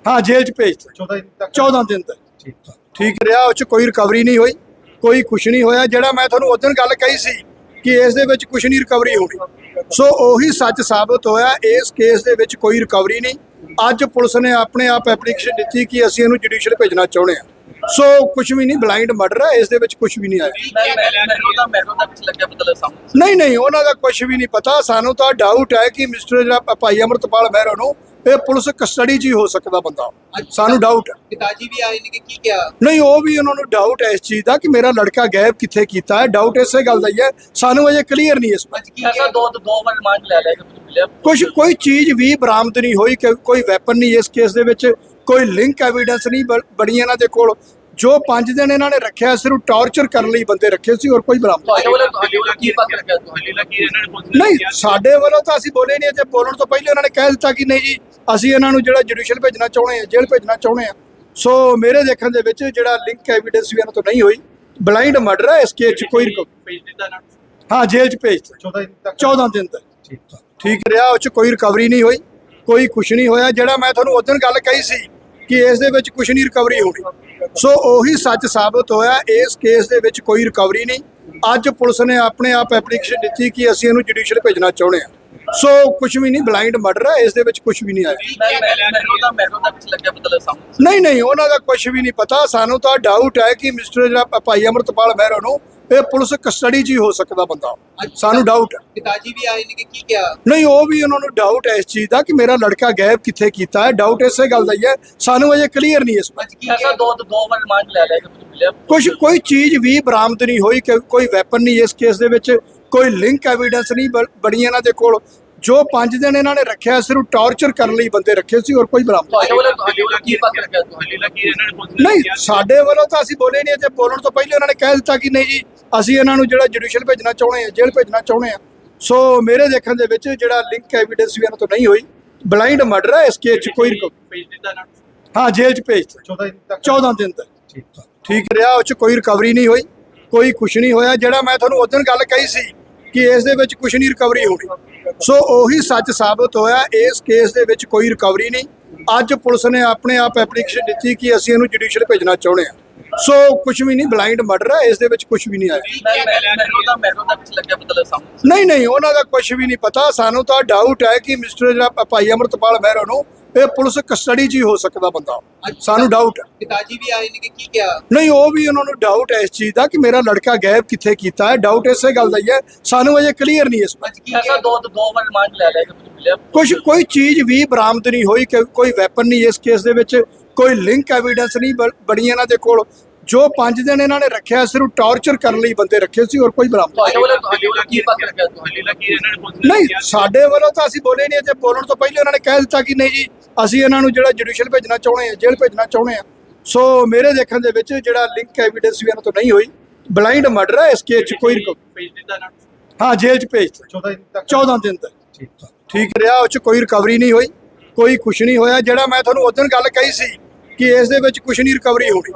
Speaker 1: ਹਾਂ ਜੇਲ੍ਹ 'ਚ ਭੇਜ ਦਿੱਤਾ।
Speaker 4: 14 ਦਿਨ ਤੱਕ?
Speaker 1: 14 ਦਿਨ ਤੱਕ। ਠੀਕ। ਰਿਹਾ ਉਹ 'ਚ ਕੋਈ ਰਿਕਵਰੀ ਨਹੀਂ ਹੋਈ ਕੋਈ ਕੁਝ ਨਹੀਂ ਹੋਇਆ। ਜਿਹੜਾ ਮੈਂ ਤੁਹਾਨੂੰ ਉਦੋਂ ਗੱਲ ਕਹੀ ਸੀ ਕਿ ਇਸ ਦੇ ਵਿੱਚ ਕੁਝ ਨਹੀਂ ਰਿਕਵਰੀ ਹੋਣੀ। ਸੋ ਉਹੀ ਸੱਚ ਸਾਬਤ ਹੋਇਆ ਇਸ ਕੇਸ ਦੇ ਵਿੱਚ ਕੋਈ ਰਿਕਵਰੀ ਨਹੀਂ। ਅੱਜ ਪੁਲਿਸ ਨੇ ਆਪਣੇ ਆਪ ਐਪਲੀਕੇਸ਼ਨ ਦਿੱਤੀ ਕਿ ਅਸੀਂ ਇਹਨੂੰ ਜੁਡੀਸ਼ੀਅਲ ਭੇਜਣਾ ਚਾਹੁੰਦੇ ਆ ਸੋ ਕੁਝ ਵੀ ਨਹੀਂ ਬਲਾਈਂਡ ਮਰਡਰ ਹੈ ਇਸ ਦੇ ਵਿੱਚ ਕੁਝ ਵੀ ਨਹੀਂ ਆਇਆ। ਨਹੀਂ ਨਹੀਂ ਉਹਨਾਂ ਦਾ ਕੁਝ ਵੀ ਨਹੀਂ ਪਤਾ। ਸਾਨੂੰ ਤਾਂ ਡਾਊਟ ਹੈ ਕਿ ਮਿਸਟਰ ਜਿਹੜਾ ਭਾਈ ਅਮਰਤਪਾਲ ਮਹਿਰੋ ਨੂੰ ਇਹ ਪੁਲਿਸ ਕਸਟਡੀ 'ਚ ਹੀ ਹੋ ਸਕਦਾ ਬੰਦਾ। ਸਾਨੂੰ ਡਾਊਟ ਹੈ।
Speaker 3: ਪਿਤਾਜੀ ਵੀ ਆਏ ਨੇ ਕਿ ਕੀ ਕਿਹਾ?
Speaker 1: ਨਹੀਂ ਉਹ ਵੀ ਉਹਨਾਂ ਨੂੰ ਡਾਊਟ ਹੈ ਇਸ ਚੀਜ਼ ਦਾ ਕਿ ਮੇਰਾ ਲੜਕਾ ਗਾਇਬ ਕਿੱਥੇ ਕੀਤਾ ਹੈ। ਡਾਊਟ ਇਸੇ ਗੱਲ ਦਾ ਹੀ ਹੈ। ਸਾਨੂੰ ਅਜੇ ਕਲੀਅਰ ਨਹੀਂ ਇਸ ਬਾਰੇ।
Speaker 2: ਐਸਾ ਦੋ ਦੋ ਵਾਰ ਰਿਮਾਂਡ ਲੈ ਲਿਆ ਕਿ ਕੁਝ ਮਿਲਿਆ।
Speaker 1: ਕੁਝ ਕੋਈ ਚੀਜ਼ ਵੀ ਬਰਾਮਦ ਨਹੀਂ ਹੋਈ ਕਿ ਕੋਈ ਵੈਪਨ ਨਹੀਂ ਇਸ ਕੇਸ ਦੇ ਵਿੱਚ। ਕੋਈ ਲਿੰਕ ਐਵੀਡੈਂਸ ਨਹੀਂ ਬ- ਬਣੀ ਇਹਨਾਂ ਦੇ ਕੋਲ। ਜੋ 5 ਦਿਨ ਇਹਨਾਂ ਨੇ ਰੱਖਿਆ ਸਿਰਫ ਟਾਰਚਰ ਕਰਨ ਲਈ ਬੰਦੇ ਰੱਖੇ ਸੀ ਔਰ ਕੋਈ ਬਰਾਮਦ ਨਹੀਂ। ਸਾਡੇ ਵੱਲੋਂ ਤਾਂ ਅਸੀਂ ਬੋਲੇ ਨਹੀਂ ਤੇ ਬੋਲਣ ਤੋਂ ਪਹਿਲੇ ਉਹਨਾਂ ਨੇ ਕਹਿ ਦਿੱਤਾ ਕਿ ਨਹੀਂ ਜੀ ਅਸੀਂ ਇਹਨਾਂ ਨੂੰ ਜਿਹੜਾ ਜੁਡੀਸ਼ੀਅਲ ਭੇਜਣਾ ਚਾਹੁੰਦੇ ਆ ਜੇਲ੍ਹ ਭੇਜਣਾ ਚਾਹੁੰਦੇ ਆ ਸੋ ਮੇਰੇ ਦੇਖਣ ਦੇ ਵਿੱਚ ਜਿਹੜਾ ਲਿੰਕ ਐਵੀਡੈਂਸ ਵੀ ਇਹਨਾਂ ਤੋਂ ਨਹੀਂ ਹੋਈ ਬਲਾਈਂਡ ਮਰਡਰ ਹੈ ਇਸ ਕੇਸ 'ਚ ਕੋਈ ਰਿਕੋ-
Speaker 2: ਭੇਜ ਦਿੱਤਾ ਨਾ?
Speaker 1: ਹਾਂ ਜੇਲ੍ਹ 'ਚ ਭੇਜ ਦਿੱਤਾ।
Speaker 4: 14 ਦਿਨ ਤੱਕ?
Speaker 1: 14 ਦਿਨ ਤੱਕ। ਠੀਕ। ਰਿਹਾ ਉਹ 'ਚ ਕੋਈ ਰਿਕਵਰੀ ਨਹੀਂ ਹੋਈ ਕੋਈ ਕੁਝ ਨਹੀਂ ਹੋਇਆ। ਜਿਹੜਾ ਮੈਂ ਤੁਹਾਨੂੰ ਉਦੋਂ ਗੱਲ ਕਹੀ ਸੀ ਕਿ ਇਸ ਦੇ ਵਿੱਚ ਕੁਝ ਨਹੀਂ ਰਿਕਵਰੀ ਹੋਣੀ। ਸੋ ਉਹੀ ਸੱਚ ਸਾਬਤ ਹੋਇਆ, ਇਸ ਕੇਸ ਦੇ ਵਿੱਚ ਕੋਈ ਰਿਕਵਰੀ ਨਹੀਂ। ਅੱਜ ਪੁਲਿਸ ਨੇ ਆਪਣੇ ਆਪ ਐਪਲੀਕੇਸ਼ਨ ਦਿੱਤੀ ਕਿ ਅਸੀਂ ਇਹਨੂੰ ਜੁਡੀਸ਼ੀਅਲ ਭੇਜਣਾ ਚਾਹੁੰਦੇ ਹਾਂ। ਸੋ ਕੁਝ ਵੀ ਨਹੀਂ ਬਲਾਈਂਡ ਮਰਡਰ ਹੈ, ਇਸ ਦੇ ਵਿੱਚ ਕੁਝ ਵੀ ਨਹੀਂ ਆਇਆ। ਨਹੀਂ ਨਹੀਂ, ਉਹਨਾਂ ਦਾ ਕੁਝ ਵੀ ਨਹੀਂ ਪਤਾ। ਸਾਨੂੰ ਤਾਂ ਡਾਊਟ ਹੈ ਕਿ ਮਿਸਟਰ ਜਿਹੜਾ ਭਾਈ ਅਮਰਤਪਾਲ ਮਹਿਰੋ ਨੂੰ ਇਹ ਪੁਲਿਸ ਕਸਟਡੀ 'ਚ ਹੀ ਹੋ ਸਕਦਾ ਬੰਦਾ। ਸਾਨੂੰ ਡਾਊਟ ਹੈ।
Speaker 3: ਪਿਤਾਜੀ ਵੀ ਆਏ ਨੇ ਕਿ ਕੀ ਕਿਹਾ?
Speaker 1: ਨਹੀਂ ਉਹ ਵੀ ਉਹਨਾਂ ਨੂੰ ਡਾਊਟ ਹੈ ਇਸ ਚੀਜ਼ ਦਾ ਕਿ ਮੇਰਾ ਲੜਕਾ ਗਾਇਬ ਕਿੱਥੇ ਕੀਤਾ ਹੈ। ਡਾਊਟ ਇਸੇ ਗੱਲ ਦਾ ਹੀ ਹੈ। ਸਾਨੂੰ ਅਜੇ ਕਲੀਅਰ ਨਹੀਂ ਇਸ ਬਾਰੇ।
Speaker 3: ਅੱਜ ਕੀ
Speaker 2: ਐਸਾ
Speaker 3: ਕਿਹਾ?
Speaker 2: ਦੋ ਦੋ ਵਾਰ ਰਿਮਾਂਡ ਲੈ ਲਿਆ ਕਿ ਕੁਝ ਮਿਲਿਆ।
Speaker 1: ਕੁਝ ਕੋਈ ਚੀਜ਼ ਵੀ ਬਰਾਮਦ ਨਹੀਂ ਹੋਈ ਕਿ ਕੋਈ ਵੈਪਨ ਨਹੀਂ ਇਸ ਕੇਸ ਦੇ ਵਿੱਚ। ਕੋਈ ਲਿੰਕ ਐਵੀਡੈਂਸ ਨਹੀਂ ਬ- ਬਣੀ ਇਹਨਾਂ ਦੇ ਕੋਲ। ਜੋ 5 ਦਿਨ ਇਹਨਾਂ ਨੇ ਰੱਖਿਆ ਸਿਰਫ ਟਾਰਚਰ ਕਰਨ ਲਈ ਬੰਦੇ ਰੱਖੇ ਸੀ ਔਰ ਕੋਈ ਬਰਾਮਦ
Speaker 2: ਤੁਹਾਡੇ ਵੱਲੋਂ ਤੁਹਾਡੇ ਵੱਲੋਂ ਕੀ ਪਤਾ ਲੱਗਾ ਤੁਹਾਡੇ ਲੱਗੀ ਇਹਨਾਂ ਨੇ ਪੁਲਿਸ
Speaker 1: ਨਹੀਂ ਸਾਡੇ ਵੱਲੋਂ ਤਾਂ ਅਸੀਂ ਬੋਲੇ ਨਹੀਂ ਤੇ ਬੋਲਣ ਤੋਂ ਪਹਿਲੇ ਉਹਨਾਂ ਨੇ ਕਹਿ ਦਿੱਤਾ ਕਿ ਨਹੀਂ ਜੀ ਅਸੀਂ ਇਹਨਾਂ ਨੂੰ ਜਿਹੜਾ ਜੁਡੀਸ਼ੀਅਲ ਭੇਜਣਾ ਚਾਹੁੰਦੇ ਆ ਜੇਲ੍ਹ ਭੇਜਣਾ ਚਾਹੁੰਦੇ ਆ ਸੋ ਮੇਰੇ ਦੇਖਣ ਦੇ ਵਿੱਚ ਜਿਹੜਾ ਲਿੰਕ ਐਵੀਡੈਂਸ ਵੀ ਇਹਨਾਂ ਤੋਂ ਨਹੀਂ ਹੋਈ। ਬਲਾਈਂਡ ਮਰਡਰ ਹੈ ਇਸ ਕੇਸ 'ਚ ਕੋਈ ਰਿਕੋ-
Speaker 2: ਭੇਜ ਦਿੱਤਾ ਨਾ?
Speaker 1: ਹਾਂ ਜੇਲ੍ਹ 'ਚ ਭੇਜ ਦਿੱਤਾ।
Speaker 4: 14 ਦਿਨ ਤੱਕ?
Speaker 1: 14 ਦਿਨ ਤੱਕ। ਠੀਕ। ਰਿਹਾ ਉਹ 'ਚ ਕੋਈ ਰਿਕਵਰੀ ਨਹੀਂ ਹੋਈ ਕੋਈ ਕੁਝ ਨਹੀਂ ਹੋਇਆ। ਜਿਹੜਾ ਮੈਂ ਤੁਹਾਨੂੰ ਉਦੋਂ ਗੱਲ ਕਹੀ ਸੀ ਕਿ ਇਸ ਦੇ ਵਿੱਚ ਕੁਝ ਨਹੀਂ ਰਿਕਵਰੀ ਹੋਣੀ। ਸੋ ਉਹੀ ਸੱਚ ਸਾਬਤ ਹੋਇਆ ਇਸ ਕੇਸ ਦੇ ਵਿੱਚ ਕੋਈ ਰਿਕਵਰੀ ਨਹੀਂ। ਅੱਜ ਪੁਲਿਸ ਨੇ ਆਪਣੇ ਆਪ ਐਪਲੀਕੇਸ਼ਨ ਦਿੱਤੀ ਕਿ ਅਸੀਂ ਇਹਨੂੰ ਜੁਡੀਸ਼ੀਅਲ ਭੇਜਣਾ ਚਾਹੁੰਦੇ ਆ ਸੋ ਕੁਝ ਵੀ ਨਹੀਂ ਬਲਾਈਂਡ ਮਰਡਰ ਹੈ ਇਸ ਦੇ ਵਿੱਚ ਕੁਝ ਵੀ ਨਹੀਂ ਆਇਆ। ਨਹੀਂ ਨਹੀਂ ਉਹਨਾਂ ਦਾ ਕੁਝ ਵੀ ਨਹੀਂ ਪਤਾ। ਸਾਨੂੰ ਤਾਂ ਡਾਊਟ ਹੈ ਕਿ ਮਿਸਟਰ ਜਿਹੜਾ ਭਾਈ ਅਮਰਤਪਾਲ ਮਹਿਰੋ ਨੂੰ ਇਹ ਪੁਲਿਸ ਕਸਟਡੀ 'ਚ ਹੀ ਹੋ ਸਕਦਾ ਬੰਦਾ। ਸਾਨੂੰ ਡਾਊਟ ਹੈ।
Speaker 3: ਪਿਤਾਜੀ ਵੀ ਆਏ ਨੇ ਕਿ ਕੀ ਕਿਹਾ?
Speaker 1: ਨਹੀਂ ਉਹ ਵੀ ਉਹਨਾਂ ਨੂੰ ਡਾਊਟ ਹੈ ਇਸ ਚੀਜ਼ ਦਾ ਕਿ ਮੇਰਾ ਲੜਕਾ ਗਾਇਬ ਕਿੱਥੇ ਕੀਤਾ ਹੈ। ਡਾਊਟ ਇਸੇ ਗੱਲ ਦਾ ਹੀ ਹੈ। ਸਾਨੂੰ ਅਜੇ ਕਲੀਅਰ ਨਹੀਂ ਇਸ ਬਾਰੇ।
Speaker 2: ਐਸਾ ਦੋ ਦੋ ਵਾਰ ਰਿਮਾਂਡ ਲੈ ਲਿਆ ਕੁਝ
Speaker 1: ਕੋਈ ਚੀਜ਼ ਵੀ ਬਰਾਮਦ ਨਹੀਂ ਹੋਈ ਕਿ ਕੋਈ ਵੈਪਨ ਨਹੀਂ ਇਸ ਕੇਸ ਦੇ ਵਿੱਚ। ਕੋਈ ਲਿੰਕ ਐਵੀਡੈਂਸ ਨਹੀਂ ਬਣੀ ਇਹਨਾਂ ਦੇ ਕੋਲ। ਜੋ ਪੰਜ ਦਿਨ ਇਹਨਾਂ ਨੇ ਰੱਖਿਆ ਸਿਰਫ ਟਾਰਚਰ ਕਰਨ ਲਈ ਬੰਦੇ ਰੱਖੇ ਸੀ ਔਰ ਕੋਈ ਬਰਾਮਦ ਨਹੀਂ। ਸਾਡੇ ਵੱਲੋਂ ਤਾਂ ਅਸੀਂ ਬੋਲੇ ਨਹੀਂ ਤੇ ਬੋਲਣ ਤੋਂ ਪਹਿਲੇ ਉਹਨਾਂ ਨੇ ਕਹਿ ਦਿੱਤਾ ਕਿ ਨਹੀਂ ਜੀ ਅਸੀਂ ਇਹਨਾਂ ਨੂੰ ਜਿਹੜਾ ਜੁਡੀਸ਼ੀਅਲ ਭੇਜਣਾ ਚਾਹੁੰਦੇ ਆ ਜੇਲ੍ਹ ਭੇਜਣਾ ਚਾਹੁੰਦੇ ਆ ਸੋ ਮੇਰੇ ਦੇਖਣ ਦੇ ਵਿੱਚ ਜਿਹੜਾ ਲਿੰਕ ਐਵੀਡੈਂਸ ਵੀ ਇਹਨਾਂ ਤੋਂ ਨਹੀਂ ਹੋਈ ਬਲਾਈਂਡ ਮਰਡਰ ਹੈ ਇਸ ਕੇਸ 'ਚ ਕੋਈ ਰਿਕਵ
Speaker 4: ਭੇਜ ਦਿੱਤਾ ਨਾ?
Speaker 1: ਹਾਂ ਜੇਲ੍ਹ 'ਚ ਭੇਜ ਦਿੱਤਾ।
Speaker 4: 14 ਦਿਨ ਤੱਕ।
Speaker 1: 14 ਦਿਨ ਤੱਕ। ਠੀਕ। ਰਿਹਾ ਉਹ 'ਚ ਕੋਈ ਰਿਕਵਰੀ ਨਹੀਂ ਹੋਈ ਕੋਈ ਕੁਝ ਨਹੀਂ ਹੋਇਆ। ਜਿਹੜਾ ਮੈਂ ਤੁਹਾਨੂੰ ਉਦੋਂ ਗੱਲ ਕਹੀ ਸੀ ਕਿ ਇਸ ਦੇ ਵਿੱਚ ਕੁਝ ਨਹੀਂ ਰਿਕਵਰੀ ਹੋਣੀ।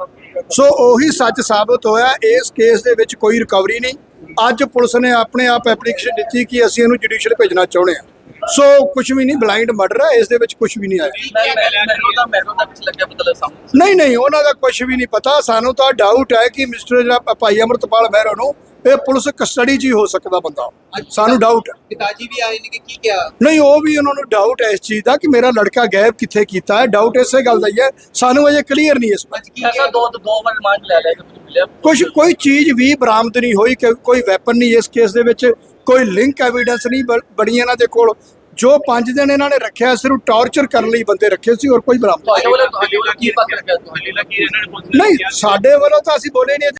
Speaker 1: ਸੋ ਉਹੀ ਸੱਚ ਸਾਬਤ ਹੋਇਆ, ਇਸ ਕੇਸ ਦੇ ਵਿੱਚ ਕੋਈ ਰਿਕਵਰੀ ਨਹੀਂ। ਅੱਜ ਪੁਲਿਸ ਨੇ ਆਪਣੇ ਆਪ ਐਪਲੀਕੇਸ਼ਨ ਦਿੱਤੀ ਕਿ ਅਸੀਂ ਇਹਨੂੰ ਜੁਡੀਸ਼ੀਅਲ ਭੇਜਣਾ ਚਾਹੁੰਦੇ ਹਾਂ। ਸੋ ਕੁਝ ਵੀ ਨਹੀਂ ਬਲਾਈਂਡ ਮਰਡਰ ਹੈ ਇਸ ਦੇ ਵਿੱਚ ਕੁਝ ਵੀ ਨਹੀਂ ਆਇਆ। ਨਹੀਂ ਨਹੀਂ, ਉਹਨਾਂ ਦਾ ਕੁਝ ਵੀ ਨਹੀਂ ਪਤਾ। ਸਾਨੂੰ ਤਾਂ ਡਾਊਟ ਹੈ ਕਿ ਮਿਸਟਰ ਜਿਹੜਾ ਭਾਈ ਅਮਰਤਪਾਲ ਮਹਿਰੋ ਨੂੰ ਇਹ ਪੁਲਿਸ ਕਸਟਡੀ 'ਚ ਹੀ ਹੋ ਸਕਦਾ ਬੰਦਾ। ਸਾਨੂੰ ਡਾਊਟ ਹੈ।
Speaker 3: ਪਿਤਾਜੀ ਵੀ ਆਏ ਨੇ ਕਿ ਕੀ ਕਿਹਾ?
Speaker 1: ਨਹੀਂ ਉਹ ਵੀ ਉਹਨਾਂ ਨੂੰ ਡਾਊਟ ਹੈ ਇਸ ਚੀਜ਼ ਦਾ ਕਿ ਮੇਰਾ ਲੜਕਾ ਗਾਇਬ ਕਿੱਥੇ ਕੀਤਾ ਹੈ। ਡਾਊਟ ਇਸੇ ਗੱਲ ਦਾ ਹੀ ਹੈ। ਸਾਨੂੰ ਅਜੇ ਕਲੀਅਰ ਨਹੀਂ ਇਸ ਬਾਰੇ।
Speaker 3: ਅੱਜ ਕੀ
Speaker 2: ਐਸਾ ਦੋ ਦੋ ਵਾਰ ਰਿਮਾਂਡ ਲੈ ਲਿਆ ਕਿ ਕੁਝ ਮਿਲਿਆ।
Speaker 1: ਕੁਝ ਕੋਈ ਚੀਜ਼ ਵੀ ਬਰਾਮਦ ਨਹੀਂ ਹੋਈ ਕਿ ਕੋਈ ਵੈਪਨ ਨਹੀਂ ਇਸ ਕੇਸ ਦੇ ਵਿੱਚ। ਕੋਈ ਲਿੰਕ ਐਵੀਡੈਂਸ ਨਹੀਂ ਬਣੀ ਇਹਨਾਂ ਦੇ ਕੋਲ। ਜੋ ਪੰਜ ਦਿਨ ਇਹਨਾਂ ਨੇ ਰੱਖਿਆ ਸਿਰਫ ਟਾਰਚਰ ਕਰਨ ਲਈ ਬੰਦੇ ਰੱਖੇ ਸੀ ਔਰ ਕੋਈ ਬਰਾਮਦ ਨਹੀਂ। ਸਾਡੇ ਵੱਲੋਂ ਤਾਂ ਅਸੀਂ ਬੋਲੇ ਨਹੀਂ